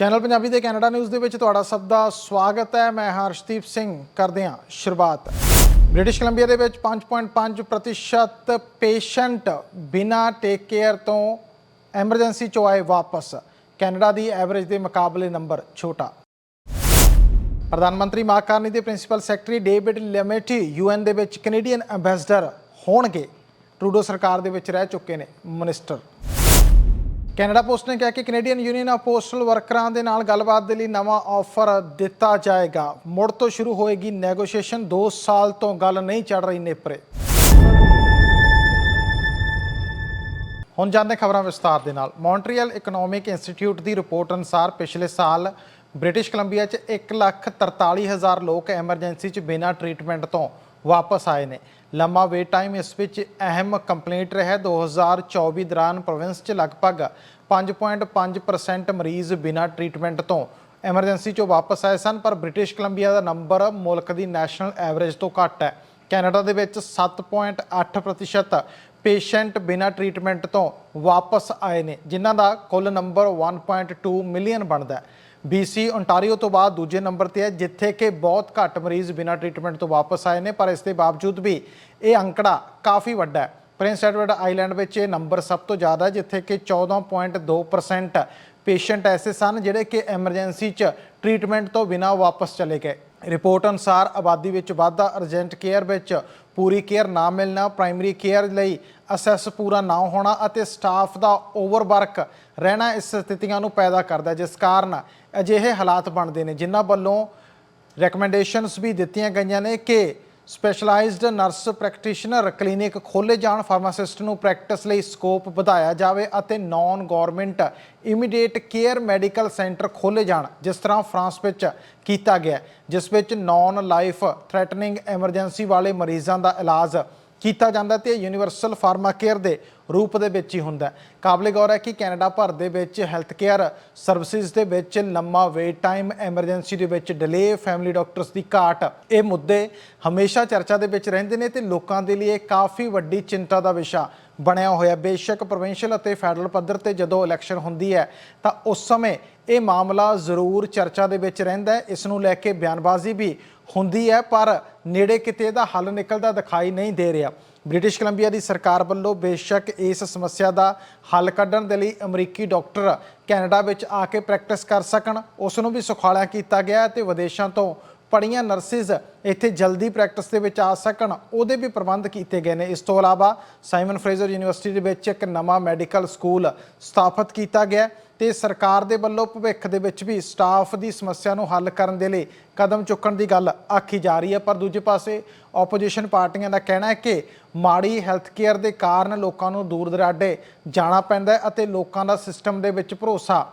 Channel Punjabi ਦੇ Canada news ਦੇ ਵਿੱਚ ਤੁਹਾਡਾ ਸਭ ਦਾ ਸਵਾਗਤ ਹੈ। ਮੈਂ ਹਰਸ਼ਦੀਪ ਸਿੰਘ। ਕਰਦੇ ਹਾਂ ਸ਼ੁਰੂਆਤ। ਬ੍ਰਿਟਿਸ਼ ਕੋਲੰਬੀਆ ਦੇ ਵਿੱਚ 5.5% ਪ੍ਰਤੀਸ਼ਤ ਪੇਸ਼ੈਂਟ ਬਿਨਾਂ ਟੇਕ ਕੇਅਰ ਤੋਂ ਐਮਰਜੈਂਸੀ ਚੋਂ ਆਏ ਵਾਪਸ। ਕੈਨੇਡਾ ਦੀ ਐਵਰੇਜ ਦੇ ਮੁਕਾਬਲੇ ਨੰਬਰ ਛੋਟਾ। ਪ੍ਰਧਾਨ ਮੰਤਰੀ ਮਾਰਕ ਕਾਰਨੀ ਦੇ principal secretary David Lametti UN ਦੇ ਵਿੱਚ ਕੈਨੇਡੀਅਨ ਐਮਬੈਸਡਰ ਹੋਣਗੇ। ਟਰੂਡੋ ਸਰਕਾਰ ਦੇ ਵਿੱਚ ਰਹਿ ਚੁੱਕੇ ਨੇ ਮਿਨਿਸਟਰ। ਕੈਨੇਡਾ ਪੋਸਟ ਨੇ ਕਿਹਾ ਕਿ ਕੈਨੇਡੀਅਨ ਯੂਨੀਅਨ ਆਫ ਪੋਸਟਲ ਵਰਕਰਾਂ ਦੇ ਨਾਲ ਗੱਲਬਾਤ ਦੇ ਲਈ ਨਵਾਂ ਆਫਰ ਦਿੱਤਾ ਜਾਏਗਾ। ਮੁੜ ਤੋਂ ਸ਼ੁਰੂ ਹੋਏਗੀ ਨੈਗੋਸ਼ੀਏਸ਼ਨ। 2 ਸਾਲ ਤੋਂ ਗੱਲ ਨਹੀਂ ਚੱਲ ਰਹੀ ਨੇਪਰੇ। ਹੁਣ ਜਾਂਦੇ ਖਬਰਾਂ ਵਿਸਤਾਰ ਦੇ ਨਾਲ। ਮੌਂਟਰੀਅਲ ਇਕਨੋਮਿਕ ਇੰਸਟੀਚਿਊਟ ਦੀ ਰਿਪੋਰਟ ਅਨੁਸਾਰ ਪਿਛਲੇ ਸਾਲ ਬ੍ਰਿਟਿਸ਼ ਕੋਲੰਬੀਆ 'ਚ 1,43,000 ਲੋਕ ਐਮਰਜੈਂਸੀ 'ਚ ਬਿਨਾਂ ਟ੍ਰੀਟਮੈਂਟ ਤੋਂ ਵਾਪਸ ਆਏ ਨੇ। ਲੰਮਾ ਵੇਟ ਟਾਈਮ ਇਸ ਵਿੱਚ ਅਹਿਮ ਕੰਪਲੇਂਟ ਰਿਹਾ। 2024 ਦੌਰਾਨ ਪ੍ਰੋਵਿੰਸ 'ਚ ਲਗਭਗ 5.5% ਮਰੀਜ਼ ਬਿਨਾਂ ਟ੍ਰੀਟਮੈਂਟ ਤੋਂ ਐਮਰਜੈਂਸੀ 'ਚੋਂ ਵਾਪਸ ਆਏ ਸਨ, ਪਰ ਬ੍ਰਿਟਿਸ਼ ਕੋਲੰਬੀਆ ਦਾ ਨੰਬਰ ਮੁਲਕ ਦੀ ਨੈਸ਼ਨਲ ਐਵਰੇਜ ਤੋਂ ਘੱਟ ਹੈ। ਕੈਨੇਡਾ ਦੇ ਵਿੱਚ 7.8% ਪੇਸ਼ੈਂਟ ਬਿਨਾਂ ਟ੍ਰੀਟਮੈਂਟ ਤੋਂ ਵਾਪਸ ਆਏ ਨੇ, ਜਿਨ੍ਹਾਂ ਦਾ ਕੁੱਲ ਨੰਬਰ 1.2 ਮਿਲੀਅਨ ਬਣਦਾ ਹੈ। BC ਓਨਟਾਰੀਓ ਤੋਂ ਬਾਅਦ ਦੂਜੇ ਨੰਬਰ ਤੇ ਹੈ, ਜਿੱਥੇ ਕਿ ਬਹੁਤ ਘੱਟ ਮਰੀਜ਼ ਬਿਨਾਂ ਟ੍ਰੀਟਮੈਂਟ ਤੋਂ ਵਾਪਸ ਆਏ ਨੇ, ਪਰ ਇਸ ਦੇ ਬਾਵਜੂਦ ਵੀ ਇਹ ਅੰਕੜਾ ਕਾਫੀ ਵੱਡਾ ਹੈ। ਪ੍ਰਿੰਸ ਐਡਵਰਡ ਆਈਲੈਂਡ ਵਿੱਚ ਇਹ ਨੰਬਰ ਸਭ ਤੋਂ ਜ਼ਿਆਦਾ ਜਿੱਥੇ ਕਿ 14.2% ਪੇਸ਼ੈਂਟ ਐਸੇ ਸਨ, ਜਿਹੜੇ ਕਿ ਐਮਰਜੈਂਸੀ 'ਚ ਟ੍ਰੀਟਮੈਂਟ ਤੋਂ ਬਿਨਾਂ ਵਾਪਸ ਚਲੇ ਗਏ। ਰਿਪੋਰਟ ਅਨੁਸਾਰ ਆਬਾਦੀ ਵਿੱਚ ਵਾਧਾ ਅਰਜੈਂਟ ਕੇਅਰ ਵਿੱਚ ਪੂਰੀ ਕੇਅਰ ਨਾ ਮਿਲਣਾ ਪ੍ਰਾਇਮਰੀ ਕੇਅਰ ਲਈ ਅਸੈਸ ਪੂਰਾ ਨਾ ਹੋਣਾ ਅਤੇ ਸਟਾਫ ਦਾ ਓਵਰਵਰਕ ਰਹਿਣਾ ਇਸ ਸਥਿਤੀਆਂ ਨੂੰ ਪੈਦਾ ਕਰਦਾ ਜਿਸ ਕਾਰਨ ਅਜਿਹੇ ਹਾਲਾਤ ਬਣਦੇ ਨੇ, ਜਿਨ੍ਹਾਂ ਵੱਲੋਂ ਰეკਮੈਂਡੇਸ਼ਨਸ ਵੀ ਦਿੱਤੀਆਂ ਗਈਆਂ ਨੇ ਕਿ ਸਪੈਸ਼ਲਾਈਜ਼ਡ ਨਰਸ ਪ੍ਰੈਕਟੀਸ਼ਨਰ ਕਲੀਨਿਕ ਖੋਲੇ ਜਾਣ ਫਾਰਮਾਸਿਸਟ ਨੂੰ ਪ੍ਰੈਕਟਿਸ ਲਈ ਸਕੋਪ ਵਧਾਇਆ ਜਾਵੇ ਅਤੇ non government immediate care medical centre ਖੋਲੇ ਜਾਣ, ਜਿਸ ਤਰ੍ਹਾਂ ਫਰਾਂਸ ਵਿੱਚ ਕੀਤਾ ਗਿਆ ਜਿਸ ਵਿੱਚ ਨਾਨ ਲਾਈਫ ਥ੍ਰੈਟਨਿੰਗ ਐਮਰਜੈਂਸੀ ਵਾਲੇ ਮਰੀਜ਼ਾਂ ਦਾ ਇਲਾਜ ਕੀਤਾ ਜਾਂਦਾ ਤੇ ਯੂਨੀਵਰਸਲ ਫਾਰਮਾ ਕੇਅਰ ਦੇ ਰੂਪ ਦੇ ਵਿੱਚ ਹੀ ਹੁੰਦਾ ਕਾਬਲੇ ਗੌਰ ਹੈ ਕਿ ਕੈਨੇਡਾ ਭਰ ਦੇ ਵਿੱਚ ਹੈਲਥ ਕੇਅਰ ਸਰਵਿਸਿਜ਼ ਦੇ ਵਿੱਚ ਲੰਮਾ ਵੇਟ ਟਾਈਮ ਐਮਰਜੈਂਸੀ ਦੇ ਵਿੱਚ ਡਿਲੇ ਫੈਮਿਲੀ ਡਾਕਟਰਸ ਦੀ ਘਾਟ, ਇਹ ਮੁੱਦੇ ਹਮੇਸ਼ਾ ਚਰਚਾ ਦੇ ਵਿੱਚ ਰਹਿੰਦੇ ਨੇ ਤੇ ਲੋਕਾਂ ਦੇ ਲਈ ਇਹ ਕਾਫੀ ਵੱਡੀ ਚਿੰਤਾ ਦਾ ਵਿਸ਼ਾ ਬਣਿਆ ਹੋਇਆ ਬੇਸ਼ੱਕ ਪ੍ਰੋਵਿੰਸ਼ੀਅਲ ਅਤੇ ਫੈਡਰਲ ਪੱਧਰ ਤੇ ਜਦੋਂ ਇਲੈਕਸ਼ਨ ਹੁੰਦੀ ਹੈ, ਤਾਂ ਉਸ ਸਮੇਂ ਇਹ ਮਾਮਲਾ ਜ਼ਰੂਰ ਚਰਚਾ ਦੇ ਵਿੱਚ ਰਹਿੰਦਾ ਹੈ। ਇਸ ਨੂੰ ਲੈ ਕੇ ਬਿਆਨਬਾਜ਼ੀ ਵੀ ਹੁੰਦੀ ਹੈ, ਪਰ ਨੇੜੇ ਕਿਤੇ ਇਹਦਾ ਹੱਲ ਨਿਕਲਦਾ ਦਿਖਾਈ ਨਹੀਂ ਦੇ ਰਿਹਾ। ਬ੍ਰਿਟਿਸ਼ ਕੋਲੰਬੀਆ ਦੀ ਸਰਕਾਰ ਵੱਲੋਂ ਬੇਸ਼ੱਕ ਇਸ ਸਮੱਸਿਆ ਦਾ ਹੱਲ ਕੱਢਣ ਦੇ ਲਈ ਅਮਰੀਕੀ ਡਾਕਟਰ ਕੈਨੇਡਾ ਵਿੱਚ ਆ ਕੇ ਪ੍ਰੈਕਟਿਸ ਕਰ ਸਕਣ, ਉਸ ਨੂੰ ਵੀ ਸੁਖਾਲਾ ਕੀਤਾ ਗਿਆ ਹੈ ਤੇ ਵਿਦੇਸ਼ਾਂ ਤੋਂ ਪੜੀਆਂ ਨਰਸਿਸ ਇੱਥੇ ਜਲਦੀ ਪ੍ਰੈਕਟਿਸ ਦੇ ਵਿੱਚ ਆ ਸਕਣ, ਉਹਦੇ ਵੀ ਪ੍ਰਬੰਧ ਕੀਤੇ ਗਏ ਨੇ। ਇਸ ਤੋਂ ਇਲਾਵਾ ਸਾਈਮਨ ਫਰੇਜ਼ਰ ਯੂਨੀਵਰਸਿਟੀ ਦੇ ਵਿੱਚ ਇੱਕ ਨਵਾਂ ਮੈਡੀਕਲ ਸਕੂਲ ਸਥਾਪਿਤ ਕੀਤਾ ਗਿਆ। ਤੇ ਸਰਕਾਰ ਦੇ ਵੱਲੋਂ ਭਵਿੱਖ ਦੇ ਵਿੱਚ ਵੀ ਸਟਾਫ ਦੀ ਸਮੱਸਿਆ ਨੂੰ ਹੱਲ ਕਰਨ ਦੇ ਲਈ ਕਦਮ ਚੁੱਕਣ ਦੀ ਗੱਲ ਆਖੀ ਜਾ ਰਹੀ ਹੈ। ਪਰ ਦੂਜੇ ਪਾਸੇ ਆਪੋਜੀਸ਼ਨ ਪਾਰਟੀਆਂ ਦਾ ਕਹਿਣਾ ਹੈ ਕਿ ਮਾੜੀ ਹੈਲਥ ਕੇਅਰ ਦੇ ਕਾਰਨ ਲੋਕਾਂ ਨੂੰ ਦੂਰ ਦਰਾਡੇ ਜਾਣਾ ਪੈਂਦਾ ਹੈ ਅਤੇ ਲੋਕਾਂ ਦਾ ਸਿਸਟਮ ਦੇ ਵਿੱਚ ਭਰੋਸਾ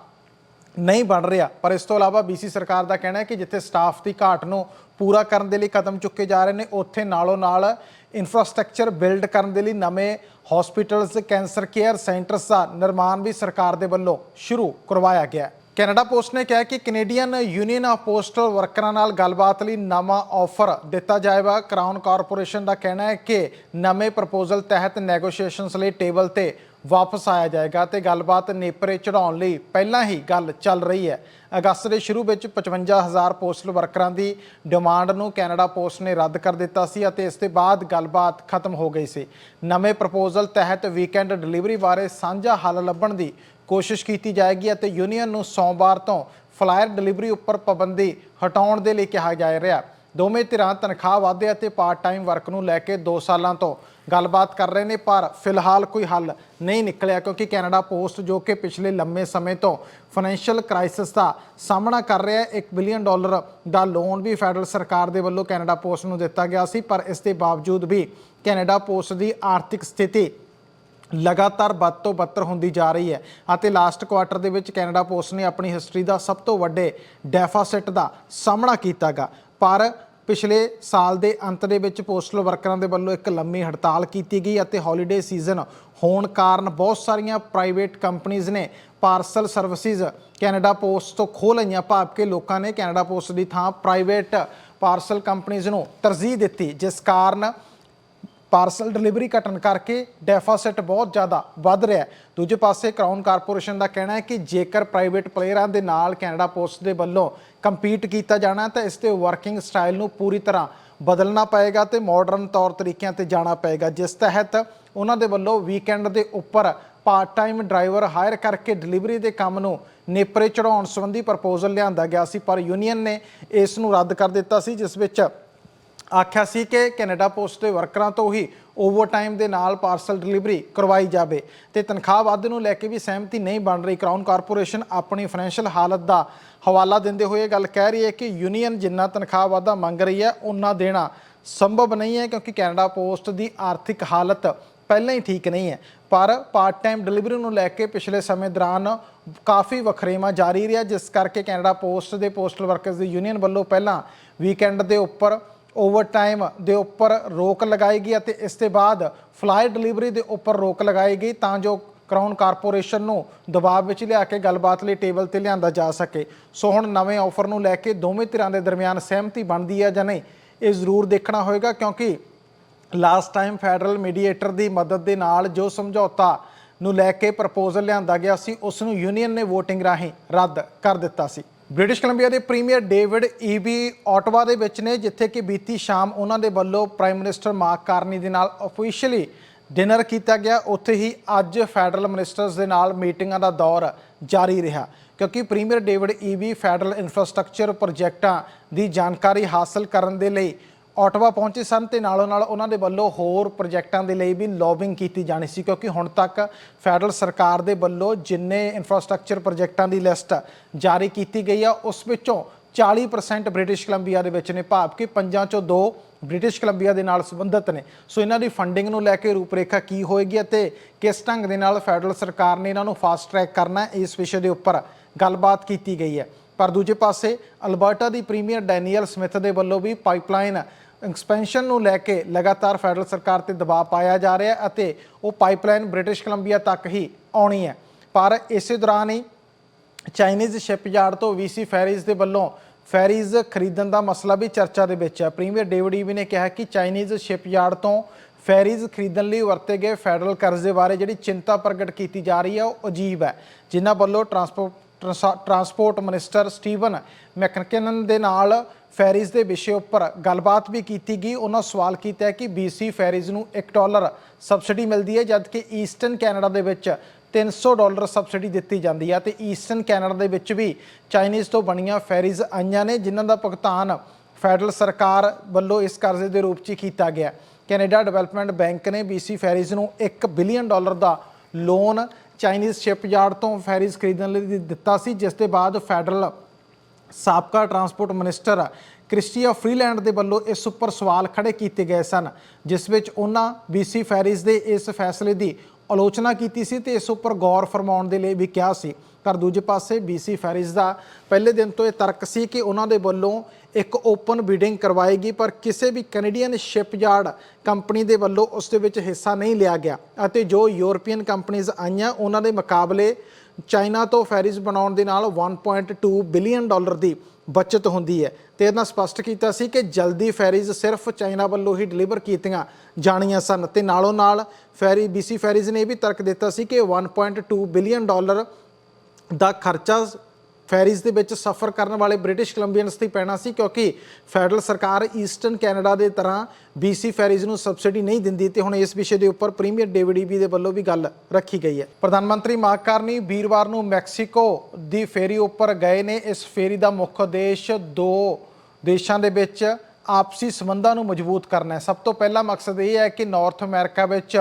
ਨਹੀਂ ਬਣ ਰਿਹਾ। ਪਰ ਇਸ ਤੋਂ ਇਲਾਵਾ BC ਸਰਕਾਰ ਦਾ ਕਹਿਣਾ ਹੈ ਕਿ ਜਿੱਥੇ ਸਟਾਫ ਦੀ ਘਾਟ ਨੂੰ ਪੂਰਾ ਕਰਨ ਦੇ ਲਈ ਕਦਮ ਚੁੱਕੇ ਜਾ ਰਹੇ ਨੇ, ਉੱਥੇ ਨਾਲੋਂ ਨਾਲ ਇਨਫਰਾਸਟ੍ਰਕਚਰ ਬਿਲਡ ਕਰਨ ਦੇ ਲਈ ਨਵੇਂ ਹਸਪੀਟਲਸ ਕੈਂਸਰ ਕੇਅਰ ਸੈਂਟਰਸ ਦਾ ਨਿਰਮਾਣ ਵੀ ਸਰਕਾਰ ਦੇ ਵੱਲੋਂ ਸ਼ੁਰੂ ਕਰਵਾਇਆ ਗਿਆ ਕੈਨੇਡਾ ਪੋਸਟ ਨੇ ਕਿਹਾ ਕਿ ਕੈਨੇਡੀਅਨ ਯੂਨੀਅਨ ਆਫ ਪੋਸਟਲ ਵਰਕਰਾਂ ਨਾਲ ਗੱਲਬਾਤ ਲਈ ਨਵਾਂ ਆਫਰ ਦਿੱਤਾ ਜਾਏਗਾ। ਕਰਾਊਨ ਕਾਰਪੋਰੇਸ਼ਨ ਦਾ ਕਹਿਣਾ ਹੈ ਕਿ ਨਵੇਂ ਪ੍ਰਪੋਜ਼ਲ ਤਹਿਤ ਨੈਗੋਸ਼ੀਏਸ਼ਨਸ ਲਈ ਟੇਬਲ ਤੇ ਵਾਪਸ ਆਇਆ ਜਾਏਗਾ ਤੇ ਗੱਲਬਾਤ ਨੇਪਰੇ ਚੜਾਉਣ ਲਈ ਪਹਿਲਾਂ ਹੀ ਗੱਲ ਚੱਲ ਰਹੀ ਹੈ। ਅਗਸਤ ਦੇ ਸ਼ੁਰੂ ਵਿੱਚ 55000 ਪੋਸਟਲ ਵਰਕਰਾਂ ਦੀ ਡਿਮਾਂਡ ਨੂੰ ਕੈਨੇਡਾ ਪੋਸਟ ਨੇ ਰੱਦ ਕਰ ਦਿੱਤਾ ਸੀ ਅਤੇ ਇਸ ਦੇ ਬਾਅਦ ਗੱਲਬਾਤ ਖਤਮ ਹੋ ਗਈ ਸੀ। ਨਵੇਂ ਪ੍ਰਪੋਜ਼ਲ ਤਹਿਤ ਵੀਕਐਂਡ ਡਿਲੀਵਰੀ ਬਾਰੇ ਸਾਂਝਾ ਹੱਲ ਲੱਭਣ ਦੀ ਕੋਸ਼ਿਸ਼ ਕੀਤੀ ਜਾਏਗੀ ਅਤੇ ਯੂਨੀਅਨ ਨੂੰ ਸੋਮਵਾਰ ਤੋਂ ਫਲਾਇਰ ਡਿਲੀਵਰੀ ਉੱਪਰ ਪਾਬੰਦੀ ਹਟਾਉਣ ਦੇ ਲਈ ਕਿਹਾ ਜਾ ਰਿਹਾ ਦੋਵੇਂ ਧਿਰਾਂ ਤਨਖਾਹ ਵਾਧੇ ਅਤੇ ਪਾਰਟ ਟਾਈਮ ਵਰਕ ਨੂੰ ਲੈ ਕੇ 2 ਸਾਲਾਂ ਤੋਂ ਗੱਲਬਾਤ ਕਰ ਰਹੇ ਨੇ, ਪਰ ਫਿਲਹਾਲ ਕੋਈ ਹੱਲ ਨਹੀਂ ਨਿਕਲਿਆ, ਕਿਉਂਕਿ ਕੈਨੇਡਾ ਪੋਸਟ ਜੋ ਕਿ ਪਿਛਲੇ ਲੰਮੇ ਸਮੇਂ ਤੋਂ ਫਾਈਨੈਂਸ਼ੀਅਲ ਕ੍ਰਾਈਸਿਸ ਦਾ ਸਾਹਮਣਾ ਕਰ ਰਿਹਾ ਹੈ 1 ਬਿਲੀਅਨ ਡਾਲਰ ਦਾ ਲੋਨ ਵੀ ਫੈਡਰਲ ਸਰਕਾਰ ਦੇ ਵੱਲੋਂ ਕੈਨੇਡਾ ਪੋਸਟ ਨੂੰ ਦਿੱਤਾ ਗਿਆ ਸੀ, ਪਰ ਇਸ ਦੇ ਬਾਵਜੂਦ ਵੀ ਕੈਨੇਡਾ ਪੋਸਟ ਦੀ ਆਰਥਿਕ ਸਥਿਤੀ ਲਗਾਤਾਰ ਵੱਧ ਤੋਂ ਬੱਤਰ ਹੁੰਦੀ ਜਾ ਰਹੀ ਹੈ ਅਤੇ ਲਾਸਟ ਕੁਆਰਟਰ ਦੇ ਵਿੱਚ ਕੈਨੇਡਾ ਪੋਸਟ ਨੇ ਆਪਣੀ ਹਿਸਟਰੀ ਦਾ ਸਭ ਤੋਂ ਵੱਡੇ ਡੈਫਾਸਿਟ ਦਾ ਸਾਹਮਣਾ ਕੀਤਾਗਾ। ਪਰ ਪਿਛਲੇ ਸਾਲ ਦੇ ਅੰਤ ਦੇ ਵਿੱਚ ਪੋਸਟਲ ਵਰਕਰਾਂ ਦੇ ਵੱਲੋਂ ਇੱਕ ਲੰਮੀ ਹੜਤਾਲ ਕੀਤੀ ਗਈ ਅਤੇ ਹੌਲੀਡੇ ਸੀਜ਼ਨ ਹੋਣ ਕਾਰਨ ਬਹੁਤ ਸਾਰੀਆਂ ਪ੍ਰਾਈਵੇਟ ਕੰਪਨੀਆਂ ਨੇ ਪਾਰਸਲ ਸਰਵਿਸਿਜ਼ ਕੈਨੇਡਾ ਪੋਸਟ ਤੋਂ ਖੋਹ ਲਈਆਂ। ਭਾਵ ਕਿ ਲੋਕਾਂ ਨੇ ਕੈਨੇਡਾ ਪੋਸਟ ਦੀ ਥਾਂ ਪ੍ਰਾਈਵੇਟ ਪਾਰਸਲ ਕੰਪਨੀਆਂ ਨੂੰ ਤਰਜੀਹ ਦਿੱਤੀ, ਜਿਸ ਕਾਰਨ ਪਾਰਸਲ ਡਿਲੀਵਰੀ ਘਟਣ ਕਰਕੇ ਡੈਫਾਸਿਟ ਬਹੁਤ ਜ਼ਿਆਦਾ ਵੱਧ ਰਿਹਾ ਹੈ। ਦੂਜੇ ਪਾਸੇ ਕਰਾਊਨ ਕਾਰਪੋਰੇਸ਼ਨ ਦਾ ਕਹਿਣਾ ਹੈ ਕਿ ਜੇਕਰ ਪ੍ਰਾਈਵੇਟ ਪਲੇਅਰਾਂ ਦੇ ਨਾਲ ਕੈਨੇਡਾ ਪੋਸਟ ਦੇ ਵੱਲੋਂ ਕੰਪੀਟ ਕੀਤਾ ਜਾਣਾ ਤਾਂ ਇਸ 'ਤੇ ਵਰਕਿੰਗ ਸਟਾਈਲ ਨੂੰ ਪੂਰੀ ਤਰ੍ਹਾਂ ਬਦਲਣਾ ਪਏਗਾ ਤੇ ਮਾਡਰਨ ਤੌਰ ਤਰੀਕਿਆਂ ਤੇ ਜਾਣਾ ਪਏਗਾ। ਜਿਸ ਤਹਿਤ ਉਹਨਾਂ ਦੇ ਵੱਲੋਂ ਵੀਕਐਂਡ ਦੇ ਉੱਪਰ ਪਾਰਟ ਟਾਈਮ ਡਰਾਈਵਰ ਹਾਇਰ ਕਰਕੇ ਡਿਲੀਵਰੀ ਦੇ ਕੰਮ ਨੂੰ ਨੇਪਰੇ ਚੜਾਉਣ ਸੰਬੰਧੀ ਪ੍ਰਪੋਜ਼ਲ ਲਿਆਂਦਾ ਗਿਆ ਸੀ, ਪਰ ਯੂਨੀਅਨ ਨੇ ਇਸ ਨੂੰ ਰੱਦ ਕਰ ਦਿੱਤਾ ਸੀ, ਜਿਸ ਵਿੱਚ ਆਖਿਆ ਸੀ ਕਿ ਕੈਨੇਡਾ ਪੋਸਟ ਦੇ ਵਰਕਰਾਂ ਤੋਂ ਹੀ ਓਵਰਟਾਈਮ ਦੇ ਨਾਲ ਪਾਰਸਲ ਡਿਲੀਵਰੀ ਕਰਵਾਈ ਜਾਵੇ ਤੇ ਤਨਖਾਹ ਵਾਧੇ ਨੂੰ ਲੈ ਕੇ ਵੀ ਸਹਿਮਤੀ ਨਹੀਂ ਬਣ ਰਹੀ। ਕਰਾਊਨ ਕਾਰਪੋਰੇਸ਼ਨ ਆਪਣੀ ਫਾਈਨੈਂਸ਼ੀਅਲ ਹਾਲਤ ਦਾ ਹਵਾਲਾ ਦਿੰਦੇ ਹੋਏ ਇਹ ਗੱਲ ਕਹਿ ਰਹੀ ਹੈ ਕਿ ਯੂਨੀਅਨ ਜਿੰਨਾ ਤਨਖਾਹ ਵਾਧਾ ਮੰਗ ਰਹੀ ਹੈ ਉਨਾ ਦੇਣਾ ਸੰਭਵ ਨਹੀਂ ਹੈ ਕਿਉਂਕਿ ਕੈਨੇਡਾ ਪੋਸਟ ਦੀ ਆਰਥਿਕ ਹਾਲਤ ਪਹਿਲਾਂ ਹੀ ਠੀਕ ਨਹੀਂ ਹੈ। ਪਰ ਪਾਰਟ ਟਾਈਮ ਡਿਲੀਵਰੀ ਨੂੰ ਲੈ ਕੇ ਪਿਛਲੇ ਸਮੇਂ ਦੌਰਾਨ ਕਾਫੀ ਵਖਰੇਵਾਂ ਜਾਰੀ ਰਿਹਾ ਜਿਸ ਕਰਕੇ ਕੈਨੇਡਾ ਪੋਸਟ ਦੇ ਪੋਸਟਲ ਵਰਕਰਸ ਦੀ ਯੂਨੀਅਨ ਵੱਲੋਂ ਪਹਿਲਾਂ ਵੀਕਐਂਡ ਦੇ ਉੱਪਰ ਓਵਰਟਾਈਮ ਦੇ ਉੱਪਰ ਰੋਕ ਲਗਾਈ ਗਈ ਅਤੇ ਇਸ ਦੇ ਬਾਅਦ ਫਲਾਈ ਡਿਲੀਵਰੀ ਦੇ ਉੱਪਰ ਰੋਕ ਲਗਾਈ ਗਈ ਤਾਂ ਜੋ ਕਰਾਊਨ ਕਾਰਪੋਰੇਸ਼ਨ ਨੂੰ ਦਬਾਅ ਵਿੱਚ ਲਿਆ ਕੇ ਗੱਲਬਾਤ ਲਈ ਟੇਬਲ ਤੇ ਲਿਆਂਦਾ ਜਾ ਸਕੇ। ਸੋ ਹੁਣ ਨਵੇਂ ਆਫਰ ਨੂੰ ਲੈ ਕੇ ਦੋਵੇਂ ਧਿਰਾਂ ਦੇ ਦਰਮਿਆਨ ਸਹਿਮਤੀ ਬਣਦੀ ਹੈ ਜਾਂ ਨਹੀਂ, ਇਹ ਜ਼ਰੂਰ ਦੇਖਣਾ ਹੋਏਗਾ ਕਿਉਂਕਿ ਲਾਸਟ ਟਾਈਮ ਫੈਡਰਲ ਮੀਡੀਏਟਰ ਦੀ ਮਦਦ ਦੇ ਨਾਲ ਜੋ ਸਮਝੌਤਾ ਨੂੰ ਲੈ ਕੇ ਪ੍ਰਪੋਜ਼ਲ ਲਿਆਂਦਾ ਗਿਆ ਸੀ, ਉਸ ਨੂੰ ਯੂਨੀਅਨ ਨੇ VOTING ਰਾਹੀਂ ਰੱਦ ਕਰ ਦਿੱਤਾ ਸੀ। ਬ੍ਰਿਟਿਸ਼ ਕੋਲੰਬੀਆ ਦੇ ਪ੍ਰੀਮੀਅਰ ਡੇਵਿਡ ਈਬੀ ਆਟਵਾ ਦੇ ਵਿੱਚ ਨੇ, ਜਿੱਥੇ ਕਿ ਬੀਤੀ ਸ਼ਾਮ ਉਹਨਾਂ ਦੇ ਵੱਲੋਂ ਪ੍ਰਾਈਮ ਮਿਨਿਸਟਰ ਮਾਰਕ ਕਾਰਨੀ ਦੇ ਨਾਲ ਅਫੀਸ਼ੀਅਲੀ ਡਿਨਰ ਕੀਤਾ ਗਿਆ। ਉੱਥੇ ਹੀ ਅੱਜ ਫੈਡਰਲ ਮਿਨਿਸਟਰਸ ਦੇ ਨਾਲ ਮੀਟਿੰਗਾਂ ਦਾ ਦੌਰ ਜਾਰੀ ਰਿਹਾ। ਕਿਉਂਕਿ premier David Eby federal infrastructure ਪ੍ਰੋਜੈਕਟਾਂ ਦੀ ਜਾਣਕਾਰੀ ਹਾਸਲ ਕਰਨ ਦੇ ਲਈ ਆਟਵਾ ਪਹੁੰਚੇ ਸਨ ਤੇ ਨਾਲੋਂ ਨਾਲ ਉਹਨਾਂ ਦੇ ਵੱਲੋਂ ਹੋਰ ਪ੍ਰੋਜੈਕਟਾਂ ਦੇ ਲਈ ਵੀ ਲੌਬਿੰਗ ਕੀਤੀ ਜਾਣੀ ਸੀ, ਕਿਉਂਕਿ ਹੁਣ ਤੱਕ ਫੈਡਰਲ ਸਰਕਾਰ ਦੇ ਵੱਲੋਂ ਜਿੰਨੇ ਇਨਫਰਾਸਟ੍ਰਕਚਰ ਪ੍ਰੋਜੈਕਟਾਂ ਦੀ ਲਿਸਟ ਜਾਰੀ ਕੀਤੀ ਗਈ ਆ, ਉਸ ਵਿੱਚੋਂ 40% ਬ੍ਰਿਟਿਸ਼ ਕੋਲੰਬੀਆ ਦੇ ਵਿੱਚ ਨੇ, ਭਾਵ ਕਿ ਪੰਜਾਂ ਚੋਂ ਦੋ ਬ੍ਰਿਟਿਸ਼ ਕੋਲੰਬੀਆ ਦੇ ਨਾਲ ਸੰਬੰਧਿਤ ਨੇ। ਸੋ ਇਹਨਾਂ ਦੀ ਫੰਡਿੰਗ ਨੂੰ ਲੈ ਕੇ ਰੂਪਰੇਖਾ ਕੀ ਹੋਏਗੀ ਅਤੇ ਕਿਸ ਢੰਗ ਦੇ ਨਾਲ ਫੈਡਰਲ ਸਰਕਾਰ ਨੇ ਇਹਨਾਂ ਨੂੰ ਫਾਸਟ ਟਰੈਕ ਕਰਨਾ ਹੈ, ਇਸ ਵਿਸ਼ੇ ਦੇ ਉੱਪਰ ਗੱਲਬਾਤ ਕੀਤੀ ਗਈ ਹੈ। ਪਰ ਦੂਜੇ ਪਾਸੇ ਅਲਬਰਟਾ ਦੀ ਪ੍ਰੀਮੀਅਰ ਡੈਨੀਅਲ ਸਮਿਥ ਦੇ ਵੱਲੋਂ ਵੀ ਪਾਈਪਲਾਈਨ ਐਕਸਪੈਂਸ਼ਨ ਨੂੰ ਲੈ ਕੇ ਲਗਾਤਾਰ ਫੈਡਰਲ ਸਰਕਾਰ ਤੇ ਦਬਾਅ ਪਾਇਆ ਜਾ ਰਿਹਾ ਹੈ ਅਤੇ ਉਹ ਪਾਈਪਲਾਈਨ ਬ੍ਰਿਟਿਸ਼ ਕੋਲੰਬੀਆ ਤੱਕ ਹੀ ਆਉਣੀ ਹੈ। ਪਰ ਇਸੇ ਦੌਰਾਨ ਹੀ ਚਾਈਨੀਜ਼ ਸ਼ਿਪਯਾਰਡ ਤੋਂ ਵੀਸੀ ਫੈਰੀਜ਼ ਦੇ ਵੱਲੋਂ ਫੈਰੀਜ਼ ਖਰੀਦਣ ਦਾ ਮਸਲਾ ਵੀ ਚਰਚਾ ਦੇ ਵਿੱਚ ਹੈ। ਪ੍ਰੀਮੀਅਰ ਡੇਵਿਡ ਈਵੀ ਨੇ ਕਿਹਾ ਕਿ ਚਾਈਨੀਜ਼ ਸ਼ਿਪਯਾਰਡ ਤੋਂ ਫੈਰੀਜ਼ ਖਰੀਦਣ ਲਈ ਵਰਤੇ ਗਏ ਫੈਡਰਲ ਕਰਜ਼ੇ ਬਾਰੇ ਜਿਹੜੀ ਚਿੰਤਾ ਪ੍ਰਗਟ ਕੀਤੀ ਜਾ ਰਹੀ ਹੈ, ਉਹ ਅਜੀਬ ਹੈ। ਜਿਨ੍ਹਾਂ ਵੱਲੋਂ ਟਰਾਂਸਪੋਰਟ ਟਰਾਂਸਾ- ਟਰਾਂਸਪੋਰਟ ਮਿਨਿਸਟਰ ਸਟੀਵਨ ਮੈਕਨਕਨ ਦੇ ਨਾਲ ਫੈਰੀਜ਼ ਦੇ ਵਿਸ਼ੇ ਉੱਪਰ ਗੱਲਬਾਤ ਵੀ ਕੀਤੀ ਗਈ। ਉਹਨਾਂ ਸਵਾਲ ਕੀਤਾ ਹੈ ਕਿ BC ਫੈਰੀਜ਼ ਨੂੰ 1 ਡਾਲਰ ਸਬਸਿਡੀ ਮਿਲਦੀ ਹੈ, ਜਦਕਿ ਈਸਟਰਨ ਕੈਨੇਡਾ ਦੇ ਵਿੱਚ 300 ਡਾਲਰ ਸਬਸਿਡੀ ਦਿੱਤੀ ਜਾਂਦੀ ਹੈ। ਤੇ ਈਸਟਰਨ ਕੈਨੇਡਾ ਦੇ ਵਿੱਚ ਵੀ ਚਾਈਨੀਜ਼ ਤੋਂ ਬਣੀਆਂ ਫੈਰੀਜ਼ ਆਈਆਂ ਨੇ, ਜਿਨ੍ਹਾਂ ਦਾ ਭੁਗਤਾਨ ਫੈਡਰਲ ਸਰਕਾਰ ਵੱਲੋਂ ਇਸ ਕਰਜ਼ੇ ਦੇ ਰੂਪ 'ਚ ਹੀ ਕੀਤਾ ਗਿਆ। ਕੈਨੇਡਾ ਡਿਵੈਲਪਮੈਂਟ ਬੈਂਕ ਨੇ BC ਫੈਰੀਜ਼ ਨੂੰ 1 ਬਿਲੀਅਨ ਡਾਲਰ ਦਾ ਲੋਨ ਚਾਈਨੀਜ਼ ਸ਼ਿਪਯਾਰਡ ਤੋਂ ਫੈਰੀਜ਼ ਖਰੀਦਣ ਲਈ ਦਿੱਤਾ ਸੀ, ਜਿਸ ਦੇ ਬਾਅਦ ਫੈਡਰਲ ਸਾਬਕਾ ਟਰਾਂਸਪੋਰਟ ਮਿਨਿਸਟਰ ਕ੍ਰਿਸਟੀਆ ਫਰੀਲੈਂਡ ਦੇ ਵੱਲੋਂ ਇਸ ਉੱਪਰ ਸਵਾਲ ਖੜੇ ਕੀਤੇ ਗਏ ਸਨ, ਜਿਸ ਵਿੱਚ ਉਹਨਾਂ BC ਫੈਰੀਜ਼ ਦੇ ਇਸ ਫੈਸਲੇ ਦੀ ਆਲੋਚਨਾ ਕੀਤੀ ਸੀ ਤੇ ਇਸ ਉੱਪਰ ਗੌਰ ਫਰਮਾਉਣ ਦੇ ਲਈ ਵੀ ਕਿਹਾ ਸੀ ਪਰ ਦੂਜੇ ਪਾਸੇ BC ਫੈਰੀਜ਼ ਦਾ। ਪਹਿਲੇ ਦਿਨ ਤੋਂ ਇਹ ਤਰਕ ਸੀ ਕਿ ਉਹਨਾਂ ਦੇ ਵੱਲੋਂ ਇੱਕ ਓਪਨ ਬਿਡਿੰਗ ਕਰਵਾਏਗੀ, ਪਰ ਕਿਸੇ ਵੀ ਕੈਨੇਡੀਅਨ ਸ਼ਿਪਯਾਰਡ ਕੰਪਨੀ ਦੇ ਵੱਲੋਂ ਉਸ ਦੇ ਵਿੱਚ ਹਿੱਸਾ ਨਹੀਂ ਲਿਆ ਗਿਆ ਅਤੇ ਜੋ ਯੂਰਪੀਅਨ ਕੰਪਨੀਆਂ ਆਈਆਂ, ਉਹਨਾਂ ਦੇ ਮੁਕਾਬਲੇ ਚਾਈਨਾ ਤੋਂ ਫੈਰੀਜ਼ ਬਣਾਉਣ ਦੇ ਨਾਲ 1.2 ਬਿਲੀਅਨ ਡਾਲਰ ਦੀ ਬਚਤ ਹੁੰਦੀ ਹੈ। ਤੇ ਇਹਨਾਂ ਸਪਸ਼ਟ ਕੀਤਾ ਸੀ ਕਿ ਜਲਦੀ ਫੈਰੀਜ਼ ਸਿਰਫ ਚਾਈਨਾ ਵੱਲੋਂ ਹੀ ਡਿਲੀਵਰ ਕੀਤੀਆਂ ਜਾਣੀਆਂ ਸਨ। ਤੇ ਨਾਲੋਂ ਨਾਲ ਫੈਰੀ BC ਫੈਰੀਜ਼ ਨੇ ਇਹ ਵੀ ਤਰਕ ਦਿੱਤਾ ਸੀ ਕਿ 1.2 ਬਿਲੀਅਨ ਡਾਲਰ ਦਾ ਖਰਚਾ ਫੈਰੀਜ਼ ਦੇ ਵਿੱਚ ਸਫ਼ਰ ਕਰਨ ਵਾਲੇ ਬ੍ਰਿਟਿਸ਼ ਕੋਲੰਬੀਅਨਸ ਤੇ ਪੈਣਾ ਸੀ ਕਿਉਂਕਿ ਫੈਡਰਲ ਸਰਕਾਰ ਈਸਟਰਨ ਕੈਨੇਡਾ ਦੇ ਤਰ੍ਹਾਂ BC ਫੈਰੀਜ਼ ਨੂੰ ਸਬਸਿਡੀ ਨਹੀਂ ਦਿੰਦੀ ਤੇ ਹੁਣ ਇਸ ਵਿਸ਼ੇ ਦੇ ਉੱਪਰ ਪ੍ਰੀਮੀਅਰ ਡੇਵਿਡ ਈਬੀ ਦੇ ਵੱਲੋਂ ਵੀ ਗੱਲ ਰੱਖੀ ਗਈ ਹੈ। ਪ੍ਰਧਾਨ ਮੰਤਰੀ ਮਾਰਕ ਕਾਰਨੀ ਵੀਰਵਾਰ ਨੂੰ ਮੈਕਸੀਕੋ ਦੀ ਫੇਰੀ ਉੱਪਰ ਗਏ ਨੇ। ਇਸ ਫੇਰੀ ਦਾ ਮੁੱਖ ਉਦੇਸ਼ ਦੋ ਦੇਸ਼ਾਂ ਦੇ ਵਿੱਚ ਆਪਸੀ ਸੰਬੰਧਾਂ ਨੂੰ ਮਜ਼ਬੂਤ ਕਰਨਾ ਹੈ। ਸਭ ਤੋਂ ਪਹਿਲਾ ਮਕਸਦ ਇਹ ਹੈ ਕਿ ਨਾਰਥ ਅਮਰੀਕਾ ਵਿੱਚ